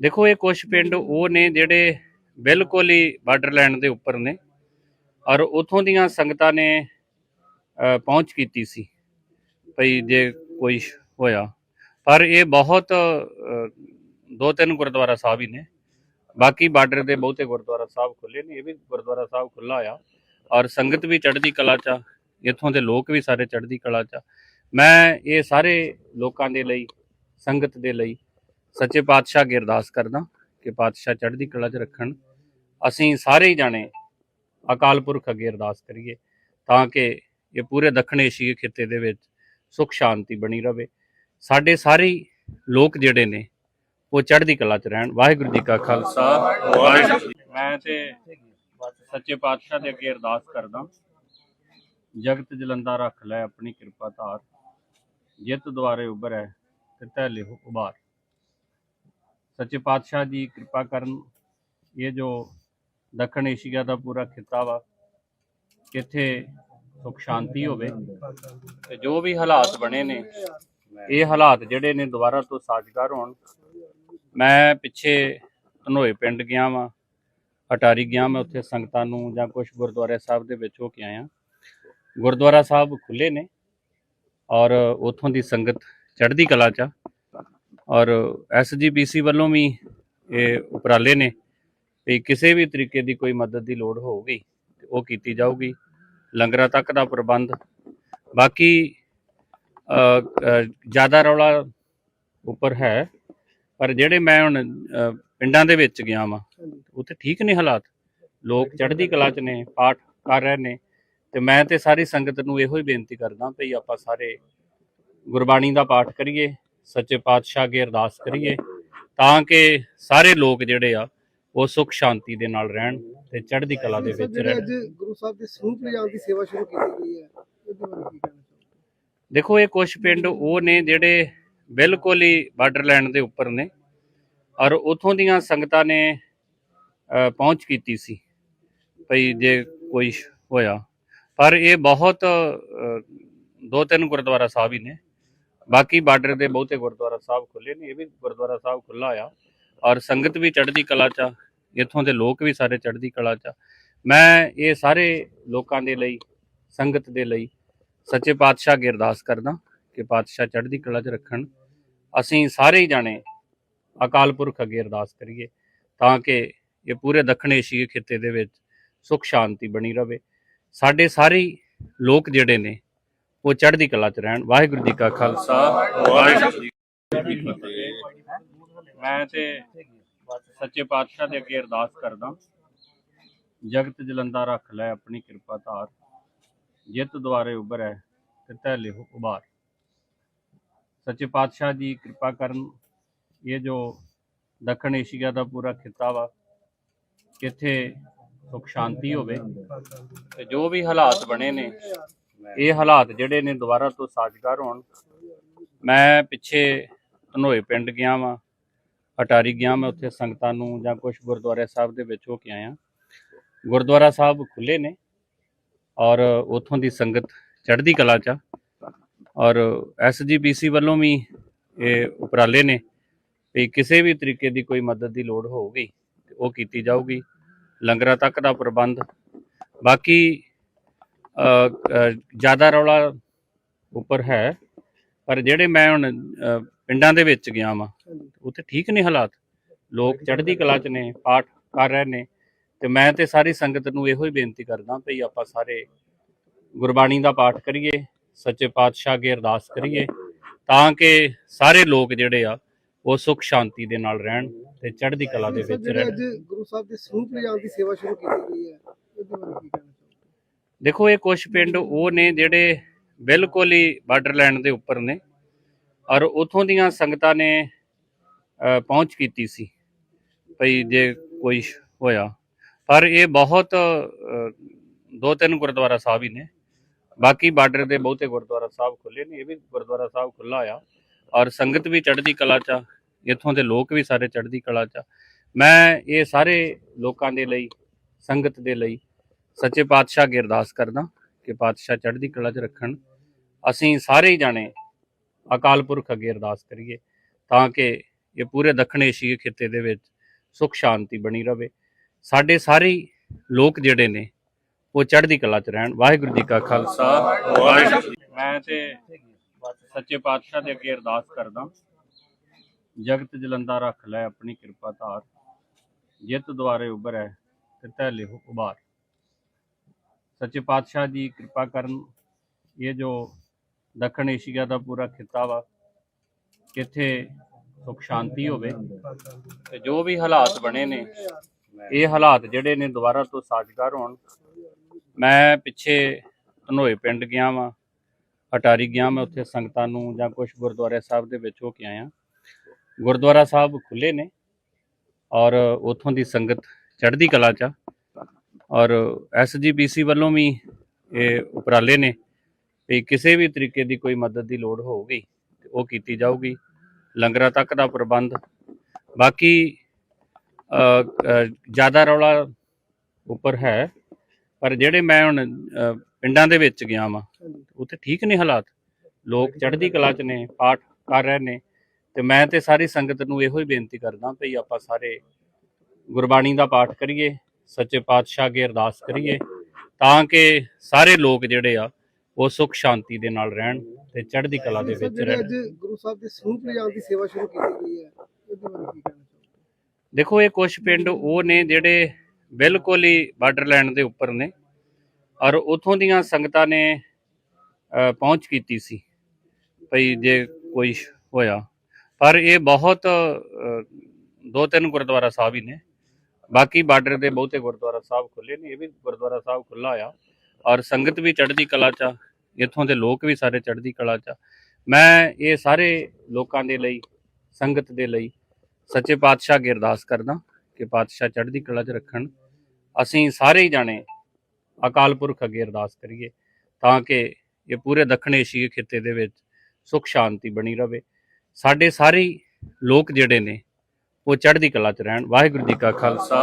ਦੇਖੋ ਇਹ ਕੁਝ ਪਿੰਡ ਉਹ ਨੇ ਜਿਹੜੇ ਬਿਲਕੁਲ ਹੀ ਬਾਰਡਰਲੈਂਡ ਦੇ ਉੱਪਰ ਨੇ ਔਰ ਉਥੋਂ ਦੀਆਂ ਸੰਗਤਾਂ ਨੇ ਪਹੁੰਚ ਕੀਤੀ ਸੀ ਭਈ ਜੇ ਕੋਈ ਹੋਇਆ। ਪਰ ਇਹ ਬਹੁਤ ਦੋ ਤਿੰਨ ਗੁਰਦੁਆਰਾ ਸਾਹਿਬ ਹੀ ਨੇ। ਬਾਕੀ ਬਾਰਡਰ ਦੇ ਬਹੁਤੇ ਗੁਰਦੁਆਰਾ ਸਾਹਿਬ ਖੁੱਲੇ ਨੇ ਇਹ ਵੀ ਗੁਰਦੁਆਰਾ ਸਾਹਿਬ ਖੁੱਲਾ ਆ। ਔਰ ਸੰਗਤ ਵੀ ਚੜ੍ਹਦੀ ਕਲਾ ਚ ਇੱਥੋਂ ਦੇ ਲੋਕ ਵੀ ਸਾਰੇ ਚੜ੍ਹਦੀ ਕਲਾ ਚ ਮੈਂ ਇਹ ਸਾਰੇ ਲੋਕਾਂ ਦੇ ਲਈ ਸੰਗਤ ਦੇ ਲਈ ਸੱਚੇ ਪਾਤਸ਼ਾਹ ਅੱਗੇ ਅਰਦਾਸ ਕਰਦਾ ਕਿ ਪਾਤਸ਼ਾਹ ਚੜ੍ਹਦੀ ਕਲਾ 'ਚ ਰੱਖਣ। ਅਸੀਂ ਸਾਰੇ ਹੀ ਜਾਣੇ ਅਕਾਲ ਪੁਰਖ ਅੱਗੇ ਅਰਦਾਸ ਕਰੀਏ ਤਾਂ ਕਿ ਇਹ ਪੂਰੇ ਦੱਖਣ ਏਸ਼ੀਆ ਖਿੱਤੇ ਦੇ ਵਿੱਚ ਸੁਖ ਸ਼ਾਂਤੀ ਬਣੀ ਰਵੇ। ਸਾਡੇ ਸਾਰੇ ਲੋਕ ਜਿਹੜੇ ਨੇ ਉਹ ਚੜ੍ਹਦੀ ਕਲਾ 'ਚ ਰਹਿਣ। ਵਾਹਿਗੁਰੂ ਜੀ ਕਾ ਖਾਲਸਾ। ਵਾਹਿਗੁਰੂ ਜੀ ਮੈਂ ਤੇ ਸੱਚੇ ਪਾਤਸ਼ਾਹ ਦੇ ਅੱਗੇ ਅਰਦਾਸ ਕਰਦਾ ਜਗਤ ਜਲੰਦਾ ਰੱਖ ਲੈ ਆਪਣੀ ਕਿਰਪਾ ਧਾਰ। ਜਿੱਤ ਦੁਆਰੇ ਉਭਰੈ ਤੇ ਤੈ ਲਿਹੁ ਉਬਾਰ ਸੱਚੇ ਪਾਤਸ਼ਾਹ ਦੀ ਕਿਰਪਾ ਕਰਨ ਇਹ ਜੋ ਦੱਖਣ ਏਸ਼ੀਆ ਦਾ ਪੂਰਾ ਖਿੱਤਾ ਵਾ ਇੱਥੇ ਸੁਖ ਸ਼ਾਂਤੀ ਹੋਵੇ ਤੇ ਜੋ ਵੀ ਹਾਲਾਤ ਬਣੇ ਨੇ, ਇਹ ਹਾਲਾਤ ਜਿਹੜੇ ਨੇ ਦੁਬਾਰਾ ਤੋਂ ਸਾਜ਼ਗਾਰ ਹੋਣ। ਮੈਂ ਪਿੱਛੇ ਧਨੋਏ ਪਿੰਡ ਗਿਆ ਵਾਂ। ਅਟਾਰੀ ਗਿਆ ਮੈਂ ਉੱਥੇ ਸੰਗਤਾਂ ਨੂੰ ਜਾਂ ਕੁਝ ਗੁਰਦੁਆਰੇ ਸਾਹਿਬ ਦੇ ਵਿੱਚ ਹੋ ਕੇ ਆਇਆ। ਗੁਰਦੁਆਰਾ ਸਾਹਿਬ ਖੁੱਲੇ ਨੇ ਔਰ ਉਥੋਂ ਦੀ ਸੰਗਤ ਚੜ੍ਹਦੀ ਕਲਾ ਚ ਆ। ਔਰ ਐਸਜੀਪੀਸੀ ਵੱਲੋਂ ਵੀ ਇਹ ਉਪਰਾਲੇ ਨੇ ਵੀ ਕਿਸੇ ਵੀ ਤਰੀਕੇ ਦੀ ਕੋਈ ਮਦਦ ਦੀ ਲੋੜ ਹੋਊਗੀ ਉਹ ਕੀਤੀ ਜਾਊਗੀ। ਲੰਗਰਾਂ ਤੱਕ ਦਾ ਪ੍ਰਬੰਧ। ਬਾਕੀ ਜ਼ਿਆਦਾ ਰੌਲਾ ਉੱਪਰ ਹੈ, ਪਰ ਜਿਹੜੇ ਮੈਂ ਹੁਣ ਪਿੰਡਾਂ ਦੇ ਵਿੱਚ ਗਿਆ ਵਾਂ। ਉੱਥੇ ਠੀਕ ਨੇ ਹਾਲਾਤ। ਲੋਕ ਚੜ੍ਹਦੀ ਕਲਾ 'ਚ ਨੇ ਪਾਠ ਕਰ ਰਹੇ ਨੇ। ਤੇ ਮੈਂ ਤੇ ਸਾਰੀ ਸੰਗਤ ਨੂੰ ਇਹੋ ਹੀ ਬੇਨਤੀ ਕਰਦਾ ਭਈ ਆਪਾਂ ਸਾਰੇ ਗੁਰਬਾਣੀ ਦਾ ਪਾਠ ਕਰੀਏ ਸੱਚੇ ਪਾਤਸ਼ਾਹ ਅੱਗੇ ਅਰਦਾਸ ਕਰੀਏ ਤਾਂ ਕਿ ਸਾਰੇ ਲੋਕ ਜਿਹੜੇ ਆ ਉਹ ਸੁਖ ਸ਼ਾਂਤੀ ਦੇ ਨਾਲ ਰਹਿਣ ਤੇ ਚੜ੍ਹਦੀ ਕਲਾ ਦੇ ਵਿੱਚ ਰਹਿਣ। ਅੱਜ ਗੁਰੂ ਸਾਹਿਬ ਦੇ ਸਰੂਪ ਲਿਜਾਣ ਦੀ ਸੇਵਾ ਸ਼ੁਰੂ ਕੀਤੀ ਗਈ ਹੈ ਦੇਖੋ ਇਹ ਕੁਝ ਪਿੰਡ ਉਹ ਨੇ ਜਿਹੜੇ ਬਿਲਕੁਲ ਹੀ ਬਾਰਡਰਲੈਂਡ ਦੇ ਉੱਪਰ ਨੇ। ਔਰ ਉਥੋਂ ਦੀਆਂ ਸੰਗਤਾਂ ਨੇ ਪਹੁੰਚ ਕੀਤੀ ਸੀ, ਭਈ ਜੇ ਕੋਈ ਹੋਇਆ। ਪਰ ਇਹ ਬਹੁਤ ਦੋ ਤਿੰਨ ਗੁਰਦੁਆਰਾ ਸਾਹਿਬ ਹੀ ਨੇ। ਬਾਕੀ ਬਾਰਡਰ ਦੇ ਬਹੁਤੇ ਗੁਰਦੁਆਰਾ ਸਾਹਿਬ ਖੁੱਲੇ ਨੇ, ਇਹ ਵੀ ਗੁਰਦੁਆਰਾ ਸਾਹਿਬ ਖੁੱਲਾ ਆ। ਔਰ ਸੰਗਤ ਵੀ ਚੜ੍ਹਦੀ ਕਲਾ ਚ ਆ, ਇੱਥੋਂ ਦੇ ਲੋਕ ਵੀ ਸਾਰੇ ਚੜ੍ਹਦੀ ਕਲਾ ਚ ਆ। ਮੈਂ ਇਹ ਸਾਰੇ ਲੋਕਾਂ ਦੇ ਲਈ, ਸੰਗਤ ਦੇ ਲਈ ਸੱਚੇ ਪਾਤਸ਼ਾਹ ਅੱਗੇ ਅਰਦਾਸ ਕਰਦਾ ਕਿ ਪਾਤਸ਼ਾਹ ਚੜ੍ਹਦੀ ਕਲਾ 'ਚ ਰੱਖਣ। ਅਸੀਂ ਸਾਰੇ ਹੀ ਜਾਣੇ ਅਕਾਲ ਪੁਰਖ ਅੱਗੇ ਅਰਦਾਸ ਕਰੀਏ ਤਾਂ ਕਿ ਇਹ ਪੂਰੇ ਦੱਖਣ ਏਸ਼ੀਆ ਖਿੱਤੇ ਦੇ ਵਿੱਚ ਸੁਖ ਸ਼ਾਂਤੀ ਬਣੀ ਰਵੇ। ਸਾਡੇ ਸਾਰੇ ਲੋਕ ਜਿਹੜੇ ਨੇ, ਉਹ ਚੜ੍ਹਦੀ ਕਲਾ 'ਚ ਰਹਿਣ। ਵਾਹਿਗੁਰੂ ਜੀ ਕਾ ਖਾਲਸਾ। ਵਾਹਿਗੁਰੂ ਜੀ ਕੀ ਫਤਿਹ। ਮੈਂ ਤੇ ਸੱਚੇ ਪਾਤਸ਼ਾਹ ਦੇ ਅੱਗੇ ਅਰਦਾਸ ਕਰਦਾ ਜਗਤ ਜਲੰਦਾ ਰੱਖ ਲੈ ਆਪਣੀ ਕਿਰਪਾ ਧਾਰ। ਜਿੱਤ ਦੁਆਰੇ ਉਭਰੈ ਤੇ ਤੈ ਲਿਹੁ ਉਬਾਰ ਸੱਚੇ ਪਾਤਸ਼ਾਹ ਦੀ ਕਿਰਪਾ ਕਰਨ ਇਹ ਜੋ ਦੱਖਣ ਏਸ਼ੀਆ ਦਾ ਪੂਰਾ ਖਿੱਤਾ ਵਾ, ਇੱਥੇ ਸੁਖ ਸ਼ਾਂਤੀ ਹੋਵੇ ਤੇ ਜੋ ਵੀ ਹਾਲਾਤ ਬਣੇ ਨੇ, ਇਹ ਹਾਲਾਤ ਜਿਹੜੇ ਨੇ ਦੁਬਾਰਾ ਤੋਂ ਸਾਜ਼ਗਾਰ ਹੋਣ। ਮੈਂ ਪਿੱਛੇ ਧਨੋਏ ਪਿੰਡ ਗਿਆ ਵਾਂ, ਅਟਾਰੀ ਗਿਆ ਮੈਂ ਉੱਥੇ ਸੰਗਤਾਂ ਨੂੰ ਜਾਂ ਕੁਝ ਗੁਰਦੁਆਰੇ ਸਾਹਿਬ ਦੇ ਵਿੱਚ ਹੋ ਕੇ ਆਇਆ। ਗੁਰਦੁਆਰਾ ਸਾਹਿਬ ਖੁੱਲੇ ਨੇ ਔਰ ਉਥੋਂ ਦੀ ਸੰਗਤ ਚੜ੍ਹਦੀ ਕਲਾ ਚ ਆ। ਔਰ ਐਸਜੀਪੀਸੀ ਵੱਲੋਂ ਵੀ ਇਹ ਉਪਰਾਲੇ ਨੇ ਵੀ ਕਿਸੇ ਵੀ ਤਰੀਕੇ ਦੀ ਕੋਈ ਮਦਦ ਦੀ ਲੋੜ ਹੋਊਗੀ ਉਹ ਕੀਤੀ ਜਾਊਗੀ। ਲੰਗਰਾਂ ਤੱਕ ਦਾ ਪ੍ਰਬੰਧ। ਬਾਕੀ ਜ਼ਿਆਦਾ ਰੌਲਾ ਉੱਪਰ ਹੈ, ਪਰ ਜਿਹੜੇ ਮੈਂ ਹੁਣ ਪਿੰਡਾਂ ਦੇ ਵਿੱਚ ਗਿਆ ਵਾਂ, ਉੱਥੇ ਠੀਕ ਨੇ ਹਾਲਾਤ। ਲੋਕ ਚੜ੍ਹਦੀ ਕਲਾ 'ਚ ਨੇ, ਪਾਠ ਕਰ ਰਹੇ ਨੇ, ਤੇ ਮੈਂ ਤੇ ਸਾਰੀ ਸੰਗਤ ਨੂੰ ਇਹੋ ਹੀ ਬੇਨਤੀ ਕਰਦਾ ਭਈ ਆਪਾਂ ਸਾਰੇ ਗੁਰਬਾਣੀ ਦਾ ਪਾਠ ਕਰੀਏ, ਸੱਚੇ ਪਾਤਸ਼ਾਹ ਅੱਗੇ ਅਰਦਾਸ ਕਰੀਏ, ਤਾਂ ਕਿ ਸਾਰੇ ਲੋਕ ਜਿਹੜੇ ਆ ਉਹ ਸੁਖ ਸ਼ਾਂਤੀ ਦੇ ਨਾਲ ਰਹਿਣ ਤੇ ਚੜ੍ਹਦੀ ਕਲਾ ਦੇ ਵਿੱਚ ਰਹਿਣ। ਅੱਜ ਗੁਰੂ ਸਾਹਿਬ ਦੇ ਸਰੂਪ ਲਿਜਾਣ ਦੀ ਸੇਵਾ ਸ਼ੁਰੂ ਕੀਤੀ ਗਈ ਹੈ ਦੇਖੋ ਇਹ ਕੁਝ ਪਿੰਡ ਉਹ ਨੇ ਜਿਹੜੇ ਬਿਲਕੁਲ ਹੀ ਬਾਰਡਰਲੈਂਡ ਦੇ ਉੱਪਰ ਨੇ ਔਰ ਉਥੋਂ ਦੀਆਂ ਸੰਗਤਾਂ ਨੇ ਪਹੁੰਚ ਕੀਤੀ ਸੀ ਭਈ ਜੇ ਕੋਈ ਹੋਇਆ। ਪਰ ਇਹ ਬਹੁਤ ਦੋ ਤਿੰਨ ਗੁਰਦੁਆਰਾ ਸਾਹਿਬ ਹੀ ਨੇ। ਬਾਕੀ ਬਾਰਡਰ ਦੇ ਬਹੁਤੇ ਗੁਰਦੁਆਰਾ ਸਾਹਿਬ ਖੁੱਲੇ ਨੇ ਇਹ ਵੀ ਗੁਰਦੁਆਰਾ ਸਾਹਿਬ ਖੁੱਲਾ ਆ। ਔਰ ਸੰਗਤ ਵੀ ਚੜ੍ਹਦੀ ਕਲਾ ਚ ਇੱਥੋਂ ਦੇ ਲੋਕ ਵੀ ਸਾਰੇ ਚੜ੍ਹਦੀ ਕਲਾ ਚ ਮੈਂ ਇਹ ਸਾਰੇ ਲੋਕਾਂ ਦੇ ਲਈ ਸੰਗਤ ਦੇ ਲਈ ਸੱਚੇ ਪਾਤਸ਼ਾਹ ਅੱਗੇ ਅਰਦਾਸ ਕਰਦਾ ਕਿ ਪਾਤਸ਼ਾਹ ਚੜ੍ਹਦੀ ਕਲਾ 'ਚ ਰੱਖਣ। ਅਸੀਂ ਸਾਰੇ ਹੀ ਜਾਣੇ ਅਕਾਲ ਪੁਰਖ ਅੱਗੇ ਅਰਦਾਸ ਕਰੀਏ ਤਾਂ ਕਿ ਇਹ ਪੂਰੇ ਦੱਖਣ ਏਸ਼ੀਆ ਖਿੱਤੇ ਦੇ ਵਿੱਚ ਸੁਖ ਸ਼ਾਂਤੀ ਬਣੀ ਰਵੇ। ਸਾਡੇ ਸਾਰੇ ਲੋਕ ਜਿਹੜੇ ਨੇ ਉਹ ਚੜ੍ਹਦੀ ਕਲਾ 'ਚ ਰਹਿਣ। ਵਾਹਿਗੁਰੂ ਜੀ ਕਾ ਖਾਲਸਾ। ਵਾਹਿਗੁਰੂ ਜੀ ਮੈਂ ਤੇ ਸੱਚੇ ਪਾਤਸ਼ਾਹ ਦੇ ਅੱਗੇ ਅਰਦਾਸ ਕਰਦਾ ਜਗਤ ਜਲੰਦਾ ਰੱਖ ਲੈ ਆਪਣੀ ਕਿਰਪਾ ਧਾਰ। ਜਿੱਤ ਦੁਆਰੇ ਉਭਰੈ ਤੇ ਤੈ ਲਿਹੁ ਉਬਾਰ ਸੱਚੇ ਪਾਤਸ਼ਾਹ ਜੀ ਕਿਰਪਾ ਕਰਨ, ਇਹ ਜੋ ਦੱਖਣ ਏਸ਼ੀਆ ਦਾ ਪੂਰਾ ਖਿੱਤਾ ਵਾ ਇੱਥੇ ਸੁਖ ਸ਼ਾਂਤੀ ਹੋਵੇ, ਤੇ ਜੋ ਵੀ ਹਾਲਾਤ ਬਣੇ ਨੇ, ਇਹ ਹਾਲਾਤ ਜਿਹੜੇ ਨੇ ਦੁਬਾਰਾ ਤੋਂ ਸਾਜ਼ਗਾਰ ਹੋਣ। ਮੈਂ ਪਿੱਛੇ ਧਨੋਏ ਪਿੰਡ ਗਿਆ ਵਾਂ, ਅਟਾਰੀ ਗਿਆ ਮੈਂ ਉੱਥੇ ਸੰਗਤਾਂ ਨੂੰ ਜਾਂ ਕੁਝ ਗੁਰਦੁਆਰੇ ਸਾਹਿਬ ਦੇ ਵਿੱਚ ਹੋ ਕੇ ਆਇਆ। ਗੁਰਦੁਆਰਾ ਸਾਹਿਬ ਖੁੱਲੇ ਨੇ ਔਰ ਉਥੋਂ ਦੀ ਸੰਗਤ ਚੜ੍ਹਦੀ ਕਲਾ ਚ ਔਰ ਐਸਜੀਪੀਸੀ ਵੱਲੋਂ ਵੀ ਇਹ ਉਪਰਾਲੇ ਨੇ ਵੀ ਕਿਸੇ ਵੀ ਤਰੀਕੇ ਦੀ ਕੋਈ ਮਦਦ ਦੀ ਲੋੜ ਹੋਊਗੀ ਉਹ ਕੀਤੀ ਜਾਊਗੀ ਲੰਗਰਾਂ ਤੱਕ ਦਾ ਪ੍ਰਬੰਧ। ਬਾਕੀ ਜ਼ਿਆਦਾ ਰੌਲਾ ਉੱਪਰ ਹੈ ਪਰ ਜਿਹੜੇ ਮੈਂ ਹੁਣ ਪਿੰਡਾਂ ਦੇ ਵਿੱਚ ਗਿਆ ਵਾਂ ਉੱਥੇ ਠੀਕ ਨੇ ਹਾਲਾਤ। ਲੋਕ ਚੜ੍ਹਦੀ ਕਲਾ 'ਚ ਨੇ ਪਾਠ ਕਰ ਰਹੇ ਨੇ। ਤੇ ਮੈਂ ਤੇ ਸਾਰੀ ਸੰਗਤ ਨੂੰ ਇਹੋ ਹੀ ਬੇਨਤੀ ਕਰਦਾ ਭਈ ਆਪਾਂ ਸਾਰੇ ਗੁਰਬਾਣੀ ਦਾ ਪਾਠ ਕਰੀਏ ਸੱਚੇ ਪਾਤਸ਼ਾਹ ਅੱਗੇ ਅਰਦਾਸ ਕਰੀਏ ਤਾਂ ਕਿ ਸਾਰੇ ਲੋਕ ਜਿਹੜੇ ਆ ਉਹ ਸੁਖ ਸ਼ਾਂਤੀ ਦੇ ਨਾਲ ਰਹਿਣ ਤੇ ਚੜ੍ਹਦੀ ਕਲਾ ਦੇ ਵਿੱਚ ਰਹਿਣ। ਅੱਜ ਗੁਰੂ ਸਾਹਿਬ ਦੇ ਸਰੂਪ ਲਿਜਾਣ ਦੀ ਸੇਵਾ ਸ਼ੁਰੂ ਕੀਤੀ ਗਈ ਹੈ ਇਹਦੇ ਬਾਰੇ ਕੀ ਕਹਿਣਾ ਚਾਹੋਗੇ? ਦੇਖੋ ਇਹ ਕੁਝ ਪਿੰਡ ਉਹ ਨੇ ਜਿਹੜੇ ਬਿਲਕੁਲ ਹੀ ਬਾਰਡਰਲੈਂਡ ਦੇ ਉੱਪਰ ਨੇ ਔਰ ਉਥੋਂ ਦੀਆਂ ਸੰਗਤਾਂ ਨੇ ਪਹੁੰਚ ਕੀਤੀ ਸੀ। ਭਈ ਜੇ ਕੋਈ ਹੋਇਆ ਪਰ ਇਹ ਬਹੁਤ ਦੋ ਤਿੰਨ ਗੁਰਦੁਆਰਾ ਸਾਹਿਬ ਹੀ ਨੇ। ਬਾਕੀ ਬਾਰਡਰ ਦੇ ਬਹੁਤੇ ਗੁਰਦੁਆਰਾ ਸਾਹਿਬ ਖੁੱਲੇ ਨੇ, ਇਹ ਵੀ ਗੁਰਦੁਆਰਾ ਸਾਹਿਬ ਖੁੱਲਾ ਆ। ਔਰ ਸੰਗਤ ਵੀ ਚੜ੍ਹਦੀ ਕਲਾ ਚ ਆ। ਇੱਥੋਂ ਦੇ ਲੋਕ ਵੀ ਸਾਰੇ ਚੜ੍ਹਦੀ ਕਲਾ ਚ ਆ। ਮੈਂ ਇਹ ਸਾਰੇ ਲੋਕਾਂ ਦੇ ਲਈ, ਸੰਗਤ ਦੇ ਲਈ ਸੱਚੇ ਪਾਤਸ਼ਾਹ ਅੱਗੇ ਅਰਦਾਸ ਕਰਦਾ ਕਿ ਪਾਤਸ਼ਾਹ ਚੜ੍ਹਦੀ ਕਲਾ 'ਚ ਰੱਖਣ। ਅਸੀਂ ਸਾਰੇ ਹੀ ਜਾਣੇ ਅਕਾਲ ਪੁਰਖ ਅੱਗੇ ਅਰਦਾਸ ਕਰੀਏ ਤਾਂ ਕਿ ਇਹ ਪੂਰੇ ਦੱਖਣ ਏਸ਼ੀਆ ਖਿੱਤੇ ਦੇ ਵਿੱਚ ਸੁਖ ਸ਼ਾਂਤੀ ਬਣੀ ਰਵੇ। ਸਾਡੇ ਸਾਰੇ ਲੋਕ ਜਿਹੜੇ ਨੇ, ਉਹ ਚੜ੍ਹਦੀ ਕਲਾ 'ਚ ਰਹਿਣ। ਵਾਹਿਗੁਰੂ ਜੀ ਕਾ ਖਾਲਸਾ,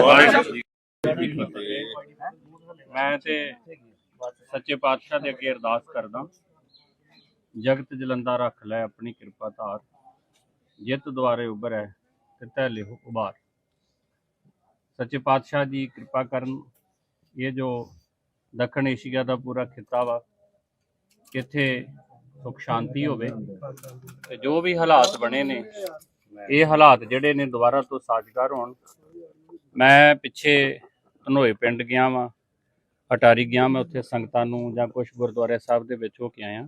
ਵਾਹਿਗੁਰੂ ਜੀ ਕੀ ਫਤਿਹ। ਮੈਂ ਤੇ ਸੱਚੇ ਪਾਤਸ਼ਾਹ ਦੇ ਅੱਗੇ ਅਰਦਾਸ ਕਰਦਾ ਜਗਤ ਜਲੰਦਾ ਰੱਖ ਲੈ ਆਪਣੀ ਕਿਰਪਾ ਧਾਰ। ਜਿੱਤ ਦੁਆਰੇ ਉਭਰੈ ਤੇ ਤੈ ਉਭਾਰ। ਸੱਚੇ ਪਾਤਸ਼ਾਹ ਦੀ ਕਿਰਪਾ ਕਰਨ ਇਹ ਜੋ ਦੱਖਣ ਏਸ਼ੀਆ ਦਾ ਪੂਰਾ ਖਿੱਤਾ ਵਾ ਇੱਥੇ ਸੁਖ ਸ਼ਾਂਤੀ ਹੋਵੇ। ਤੇ ਜੋ ਵੀ ਹਾਲਾਤ ਬਣੇ ਨੇ ਇਹ ਹਾਲਾਤ ਜਿਹੜੇ ਨੇ ਦੁਬਾਰਾ ਤੋਂ ਸਾਜ਼ਗਾਰ ਹੋਣ ਮੈਂ ਪਿੱਛੇ ਧਨੋਏ ਪਿੰਡ ਗਿਆ ਵਾਂ ਅਟਾਰੀ ਗਿਆ ਮੈਂ ਉੱਥੇ ਸੰਗਤਾਂ ਨੂੰ ਜਾਂ ਕੁਝ ਗੁਰਦੁਆਰੇ ਸਾਹਿਬ ਦੇ ਵਿੱਚ ਹੋ ਕੇ ਆਇਆ।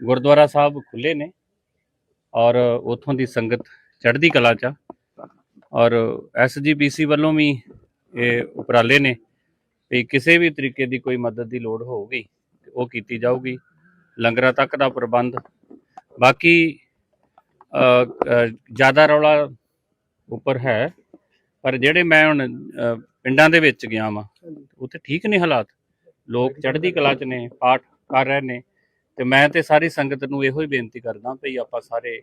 ਗੁਰਦੁਆਰਾ ਸਾਹਿਬ ਖੁੱਲੇ ਨੇ ਔਰ ਉਥੋਂ ਦੀ ਸੰਗਤ ਚੜ੍ਹਦੀ ਕਲਾ ਚ ਔਰ ਐਸਜੀਪੀਸੀ ਵੱਲੋਂ ਵੀ ਇਹ ਉਪਰਾਲੇ ਨੇ ਵੀ ਕਿਸੇ ਵੀ ਤਰੀਕੇ ਦੀ ਕੋਈ ਮਦਦ ਦੀ ਲੋੜ ਹੋਊਗੀ ਉਹ ਕੀਤੀ ਜਾਊਗੀ। ਲੰਗਰਾਂ ਤੱਕ ਦਾ ਪ੍ਰਬੰਧ। ਬਾਕੀ ਜ਼ਿਆਦਾ ਰੌਲਾ ਉੱਪਰ ਹੈ ਪਰ ਜਿਹੜੇ ਮੈਂ ਹੁਣ ਪਿੰਡਾਂ ਦੇ ਵਿੱਚ ਗਿਆ ਵਾਂ ਉੱਥੇ ਠੀਕ ਨੇ ਹਾਲਾਤ। ਲੋਕ ਚੜ੍ਹਦੀ ਕਲਾ ਚ ਨੇ ਪਾਠ ਕਰ ਰਹੇ ਨੇ ਤੇ ਮੈਂ ਤੇ ਸਾਰੀ ਸੰਗਤ ਨੂੰ ਇਹੋ ਹੀ ਬੇਨਤੀ ਕਰਦਾ ਭਈ ਆਪਾਂ ਸਾਰੇ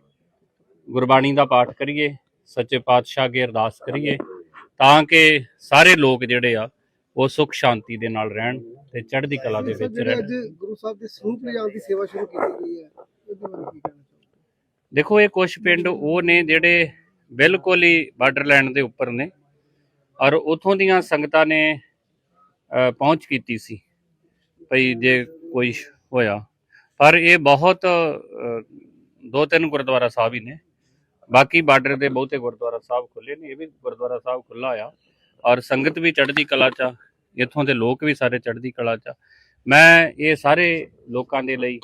ਗੁਰਬਾਣੀ ਦਾ ਪਾਠ ਕਰੀਏ ਸੱਚੇ ਪਾਤਸ਼ਾਹ ਅੱਗੇ ਅਰਦਾਸ ਕਰੀਏ ਤਾਂ ਕਿ ਸਾਰੇ ਲੋਕ ਜਿਹੜੇ ਆ ਉਹ ਸੁਖ ਸ਼ਾਂਤੀ ਦੇ ਨਾਲ ਰਹਿਣ ਤੇ ਚੜ੍ਹਦੀ ਕਲਾ ਦੇ ਵਿੱਚ ਰਹਿਣ। ਅੱਜ ਗੁਰੂ ਸਾਹਿਬ ਦੇ ਸਰੂਪ ਲਿਜਾਣ ਦੀ ਸੇਵਾ ਸ਼ੁਰੂ ਕੀਤੀ ਗਈ ਹੈ ਦੇਖੋ ਇਹ ਕੁਝ ਪਿੰਡ ਉਹ ਨੇ ਜਿਹੜੇ ਬਿਲਕੁਲ ਹੀ ਬਾਰਡਰਲੈਂਡ ਦੇ ਉੱਪਰ ਨੇ ਔਰ ਉਥੋਂ ਦੀਆਂ ਸੰਗਤਾਂ ਨੇ ਪਹੁੰਚ ਕੀਤੀ ਸੀ ਭਈ ਜੇ ਕੋਈ ਹੋਇਆ। ਪਰ ਇਹ ਬਹੁਤ ਦੋ ਤਿੰਨ ਗੁਰਦੁਆਰਾ ਸਾਹਿਬ ਹੀ ਨੇ। ਬਾਕੀ ਬਾਰਡਰ ਦੇ ਬਹੁਤੇ ਗੁਰਦੁਆਰਾ ਸਾਹਿਬ ਖੁੱਲੇ ਨੇ ਇਹ ਵੀ ਗੁਰਦੁਆਰਾ ਸਾਹਿਬ ਖੁੱਲਾ ਆ। ਔਰ ਸੰਗਤ ਵੀ ਚੜ੍ਹਦੀ ਕਲਾ ਚ ਇੱਥੋਂ ਦੇ ਲੋਕ ਵੀ ਸਾਰੇ ਚੜ੍ਹਦੀ ਕਲਾ ਚ ਮੈਂ ਇਹ ਸਾਰੇ ਲੋਕਾਂ ਦੇ ਲਈ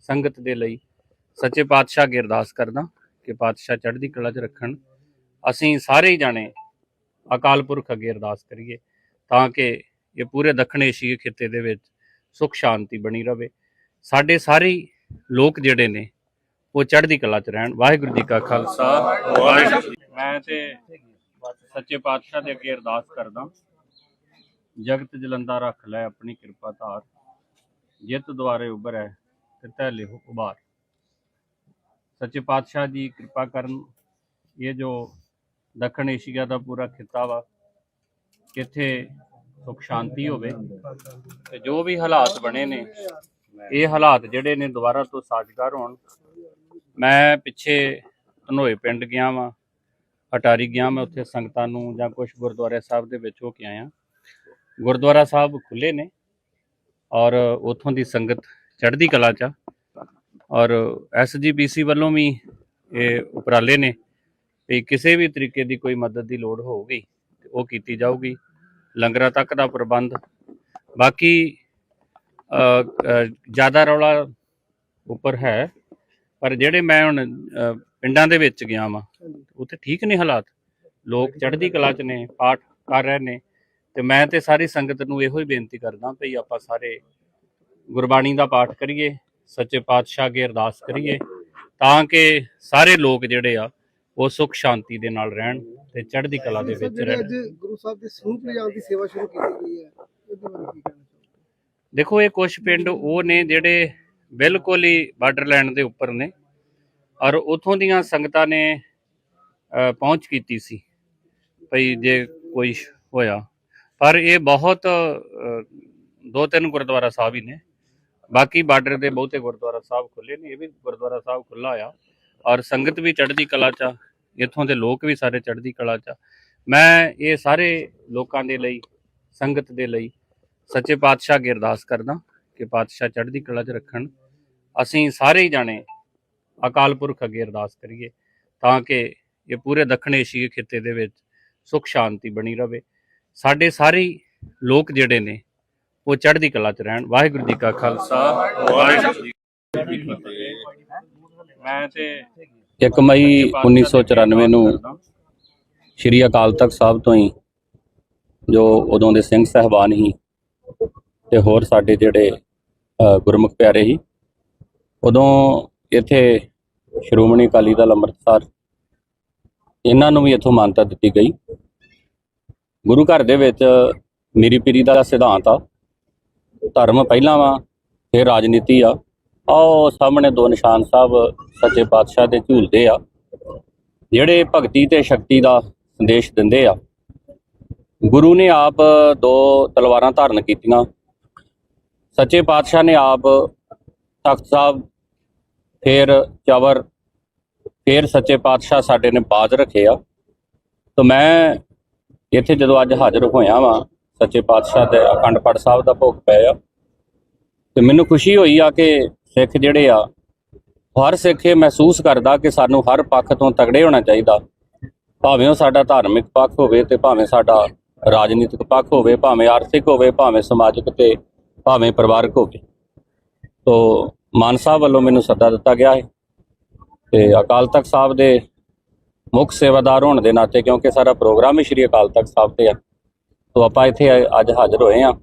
ਸੰਗਤ ਦੇ ਲਈ ਸੱਚੇ ਪਾਤਸ਼ਾਹ ਅੱਗੇ ਅਰਦਾਸ ਕਰਦਾ ਕਿ ਪਾਤਸ਼ਾਹ ਚੜ੍ਹਦੀ ਕਲਾ 'ਚ ਰੱਖਣ। ਅਸੀਂ ਸਾਰੇ ਹੀ ਜਾਣੇ ਅਕਾਲ ਪੁਰਖ ਅੱਗੇ ਅਰਦਾਸ ਕਰੀਏ ਤਾਂ ਕਿ ਇਹ ਪੂਰੇ ਦੱਖਣ ਏਸ਼ੀਆ ਖਿੱਤੇ ਦੇ ਵਿੱਚ ਸੁਖ ਸ਼ਾਂਤੀ ਬਣੀ ਰਵੇ। ਸਾਡੇ ਸਾਰੇ ਲੋਕ ਜਿਹੜੇ ਨੇ ਉਹ ਚੜ੍ਹਦੀ ਕਲਾ 'ਚ ਰਹਿਣ। ਵਾਹਿਗੁਰੂ ਜੀ ਕਾ ਖਾਲਸਾ। ਵਾਹਿਗੁਰੂ। ਮੈਂ ਤੇ ਸੱਚੇ ਪਾਤਸ਼ਾਹ ਦੇ ਅੱਗੇ ਅਰਦਾਸ ਕਰਦਾ। ਜਗਤ ਜਲੰਦਾ ਰੱਖ ਲੈ ਆਪਣੀ ਕਿਰਪਾ ਧਾਰ। ਜਿਤ ਦੁਆਰੇ ਉਭਰੈ ਤੇ ਤੈ ਲਿਹੁ ਉਬਾਰ ਸੱਚੇ ਪਾਤਸ਼ਾਹ ਜੀ ਕਿਰਪਾ ਕਰਨ, ਇਹ ਜੋ ਦੱਖਣ ਏਸ਼ੀਆ ਦਾ ਪੂਰਾ ਖਿੱਤਾ ਵਾ, ਕਿੱਥੇ ਸੁਖ ਸ਼ਾਂਤੀ ਹੋਵੇ, ਤੇ ਜੋ ਵੀ ਹਾਲਾਤ ਬਣੇ ਨੇ, ਇਹ ਹਾਲਾਤ ਜਿਹੜੇ ਨੇ ਦੁਬਾਰਾ ਤੋਂ ਸਾਜ਼ਗਾਰ ਹੋਣ। ਮੈਂ ਪਿੱਛੇ ਧਨੋਏ ਪਿੰਡ ਗਿਆ ਵਾਂ, ਅਟਾਰੀ ਗਿਆ ਮੈਂ ਉੱਥੇ ਸੰਗਤਾਂ ਨੂੰ ਜਾਂ ਕੁਝ ਗੁਰਦੁਆਰੇ ਸਾਹਿਬ ਦੇ ਵਿੱਚ ਹੋ ਕੇ ਆਇਆ। ਗੁਰਦੁਆਰਾ ਸਾਹਿਬ ਖੁੱਲੇ ਨੇ ਔਰ ਉਥੋਂ ਦੀ ਸੰਗਤ ਚੜ੍ਹਦੀ ਕਲਾ ਚ ਔਰ ਐਸਜੀਪੀਸੀ ਵੱਲੋਂ ਵੀ ਇਹ ਉਪਰਾਲੇ ਨੇ ਵੀ ਕਿਸੇ ਵੀ ਤਰੀਕੇ ਦੀ ਕੋਈ ਮਦਦ ਦੀ ਲੋੜ ਹੋਊਗੀ ਉਹ ਕੀਤੀ ਜਾਊਗੀ ਲੰਗਰਾਂ ਤੱਕ ਦਾ ਪ੍ਰਬੰਧ। ਬਾਕੀ ਜ਼ਿਆਦਾ ਰੌਲਾ ਉੱਪਰ ਹੈ ਪਰ ਜਿਹੜੇ ਮੈਂ ਹੁਣ ਪਿੰਡਾਂ ਦੇ ਵਿੱਚ ਗਿਆ ਵਾਂ ਉੱਥੇ ਠੀਕ ਨੇ ਹਾਲਾਤ। ਲੋਕ ਚੜ੍ਹਦੀ ਕਲਾ ਚ ਨੇ ਪਾਠ ਕਰ ਰਹੇ ਨੇ। ਤੇ ਮੈਂ ਤੇ ਸਾਰੀ ਸੰਗਤ ਨੂੰ ਇਹੋ ਹੀ ਬੇਨਤੀ ਕਰਦਾ ਭਈ ਆਪਾਂ ਸਾਰੇ ਗੁਰਬਾਣੀ ਦਾ ਪਾਠ ਕਰੀਏ ਸੱਚੇ ਪਾਤਸ਼ਾਹ ਅੱਗੇ ਅਰਦਾਸ ਕਰੀਏ ਤਾਂ ਕਿ ਸਾਰੇ ਲੋਕ ਜਿਹੜੇ ਆ ਉਹ ਸੁਖ ਸ਼ਾਂਤੀ ਦੇ ਨਾਲ ਰਹਿਣ ਤੇ ਚੜ੍ਹਦੀ ਕਲਾ ਦੇ ਵਿੱਚ ਰਹਿਣ। ਅੱਜ ਗੁਰੂ ਸਾਹਿਬ ਦੇ ਸਰੂਪ ਲਿਜਾਣ ਦੀ ਸੇਵਾ ਸ਼ੁਰੂ ਕੀਤੀ ਗਈ ਹੈ ਇਹਦੇ ਬਾਰੇ ਕੀ ਕਹਿਣਾ ਚਾਹੋਗੇ? ਦੇਖੋ ਇਹ ਕੁਝ ਪਿੰਡ ਉਹ ਨੇ ਜਿਹੜੇ ਬਿਲਕੁਲ ਹੀ ਬਾਰਡਰਲੈਂਡ ਦੇ ਉੱਪਰ ਨੇ ਔਰ ਉਥੋਂ ਦੀਆਂ ਸੰਗਤਾਂ ਨੇ ਪਹੁੰਚ ਕੀਤੀ ਸੀ ਭਈ ਜੇ ਕੋਈ ਹੋਇਆ ਪਰ ਇਹ ਬਹੁਤ ਦੋ ਤਿੰਨ ਗੁਰਦੁਆਰਾ ਸਾਹਿਬ ਹੀ ਨੇ। ਬਾਕੀ ਬਾਰਡਰ ਦੇ ਬਹੁਤੇ ਗੁਰਦੁਆਰਾ ਸਾਹਿਬ ਖੁੱਲੇ ਨੇ, ਇਹ ਵੀ ਗੁਰਦੁਆਰਾ ਸਾਹਿਬ ਖੁੱਲਾ ਆ। ਔਰ ਸੰਗਤ ਵੀ ਚੜ੍ਹਦੀ ਕਲਾ ਚ ਆ। ਇੱਥੋਂ ਦੇ ਲੋਕ ਵੀ ਸਾਰੇ ਚੜ੍ਹਦੀ ਕਲਾ ਚ ਆ। ਮੈਂ ਇਹ ਸਾਰੇ ਲੋਕਾਂ ਦੇ ਲਈ, ਸੰਗਤ ਦੇ ਲਈ ਸੱਚੇ ਪਾਤਸ਼ਾਹ ਅੱਗੇ ਅਰਦਾਸ ਕਰਦਾ ਕਿ ਪਾਤਸ਼ਾਹ ਚੜ੍ਹਦੀ ਕਲਾ 'ਚ ਰੱਖਣ। ਅਸੀਂ ਸਾਰੇ ਹੀ ਜਾਣੇ ਅਕਾਲ ਪੁਰਖ ਅੱਗੇ ਅਰਦਾਸ ਕਰੀਏ ਤਾਂ ਕਿ ਇਹ ਪੂਰੇ ਦੱਖਣ ਏਸ਼ੀਆ ਖਿੱਤੇ ਦੇ ਵਿੱਚ ਸੁਖ ਸ਼ਾਂਤੀ ਬਣੀ ਰਵੇ। ਸਾਡੇ ਸਾਰੇ ਲੋਕ ਜਿਹੜੇ ਨੇ, ਉਹ ਚੜ੍ਹਦੀ ਕਲਾ 'ਚ ਰਹਿਣ। ਵਾਹਿਗੁਰੂ ਜੀ ਕਾ ਖਾਲਸਾ, ਵਾਹਿਗੁਰੂ ਜੀ ਕੀ ਫਤਿਹ। ਮੈਂ ਤੇ 1 ਮਈ 1994 ਨੂੰ ਸ਼੍ਰੀ ਅਕਾਲ ਤਖਤ ਸਾਹਿਬ ਤੋਂ ਹੀ, ਜੋ ਉਦੋਂ ਦੇ ਸਿੰਘ ਸਹਿਬਾਨ ਹੀ ਤੇ ਹੋਰ ਸਾਡੇ ਜਿਹੜੇ ਗੁਰਮੁਖ ਪਿਆਰੇ ਸੀ, ਉਦੋਂ ਇੱਥੇ ਸ਼੍ਰੋਮਣੀ ਅਕਾਲੀ ਦਲ ਅੰਮ੍ਰਿਤਸਰ, ਇਹਨਾਂ ਨੂੰ ਵੀ ਇੱਥੋਂ ਮਾਨਤਾ ਦਿੱਤੀ ਗਈ। ਗੁਰੂ ਘਰ ਦੇ ਵਿੱਚ ਮੇਰੀ ਪੀਰੀ ਦਾ ਸਿਧਾਂਤ ਆ। ਧਰਮ ਪਹਿਲਾਂ ਵਾ, ਫਿਰ ਰਾਜਨੀਤੀ ਆ। ਆਓ ਸਾਹਮਣੇ ਦੋ ਨਿਸ਼ਾਨ ਸਾਹਿਬ ਸੱਚੇ ਪਾਤਸ਼ਾਹ ਦੇ ਝੂਲਦੇ ਆ, ਜਿਹੜੇ ਭਗਤੀ ਤੇ ਸ਼ਕਤੀ ਦਾ ਸੰਦੇਸ਼ ਦਿੰਦੇ ਆ। ਗੁਰੂ ਨੇ ਆਪ ਦੋ ਤਲਵਾਰਾਂ ਧਾਰਨ ਕੀਤੀਆਂ। ਸੱਚੇ ਪਾਤਸ਼ਾਹ ਨੇ ਆਪ ਤਖਤ ਸਾਹਿਬ, ਫਿਰ ਚਵਰ, ਫਿਰ ਸੱਚੇ ਪਾਤਸ਼ਾਹ ਸਾਡੇ ਨੇ ਬਾਜ਼ ਰੱਖੇ ਆ। ਤਾਂ ਮੈਂ ਇੱਥੇ ਜਦੋਂ ਅੱਜ ਹਾਜ਼ਰ ਹੋਇਆ ਵਾਂ, ਸੱਚੇ ਪਾਤਸ਼ਾਹ ਦੇ ਅਖੰਡ ਪਾਠ ਸਾਹਿਬ ਦਾ ਭੋਗ ਪਿਆ ਆ, ਤੇ ਮੈਨੂੰ ਖੁਸ਼ੀ ਹੋਈ ਆ ਕਿ ਸਿੱਖ ਜਿਹੜੇ ਆ, ਹਰ ਸਿੱਖ ਇਹ ਮਹਿਸੂਸ ਕਰਦਾ ਕਿ ਸਾਨੂੰ ਹਰ ਪੱਖ ਤੋਂ ਤਗੜੇ ਹੋਣਾ ਚਾਹੀਦਾ। ਭਾਵੇਂ ਉਹ ਸਾਡਾ ਧਾਰਮਿਕ ਪੱਖ ਹੋਵੇ ਤੇ ਭਾਵੇਂ ਸਾਡਾ ਰਾਜਨੀਤਿਕ ਪੱਖ ਹੋਵੇ, ਭਾਵੇਂ ਆਰਥਿਕ ਹੋਵੇ, ਭਾਵੇਂ ਸਮਾਜਿਕ ਤੇ ਭਾਵੇਂ ਪਰਿਵਾਰਕ ਹੋਵੇ। ਤੋ ਮਾਨ ਸਾਹਿਬ ਵੱਲੋਂ ਮੈਨੂੰ ਸੱਦਾ ਦਿੱਤਾ ਗਿਆ ਹੈ, ਤੇ ਅਕਾਲ ਤਖਤ ਸਾਹਿਬ ਦੇ ਮੁੱਖ ਸੇਵਾਦਾਰ ਹੋਣ ਦੇ ਨਾਤੇ, ਕਿਉਂਕਿ ਸਾਰਾ ਪ੍ਰੋਗਰਾਮ ਹੀ ਸ਼੍ਰੀ ਅਕਾਲ ਤਖਤ ਸਾਹਿਬ ਤੇ ਆ। ਤੋ ਆਪਾਂ ਇੱਥੇ ਅੱਜ ਹਾਜ਼ਰ ਹੋਏ ਆ।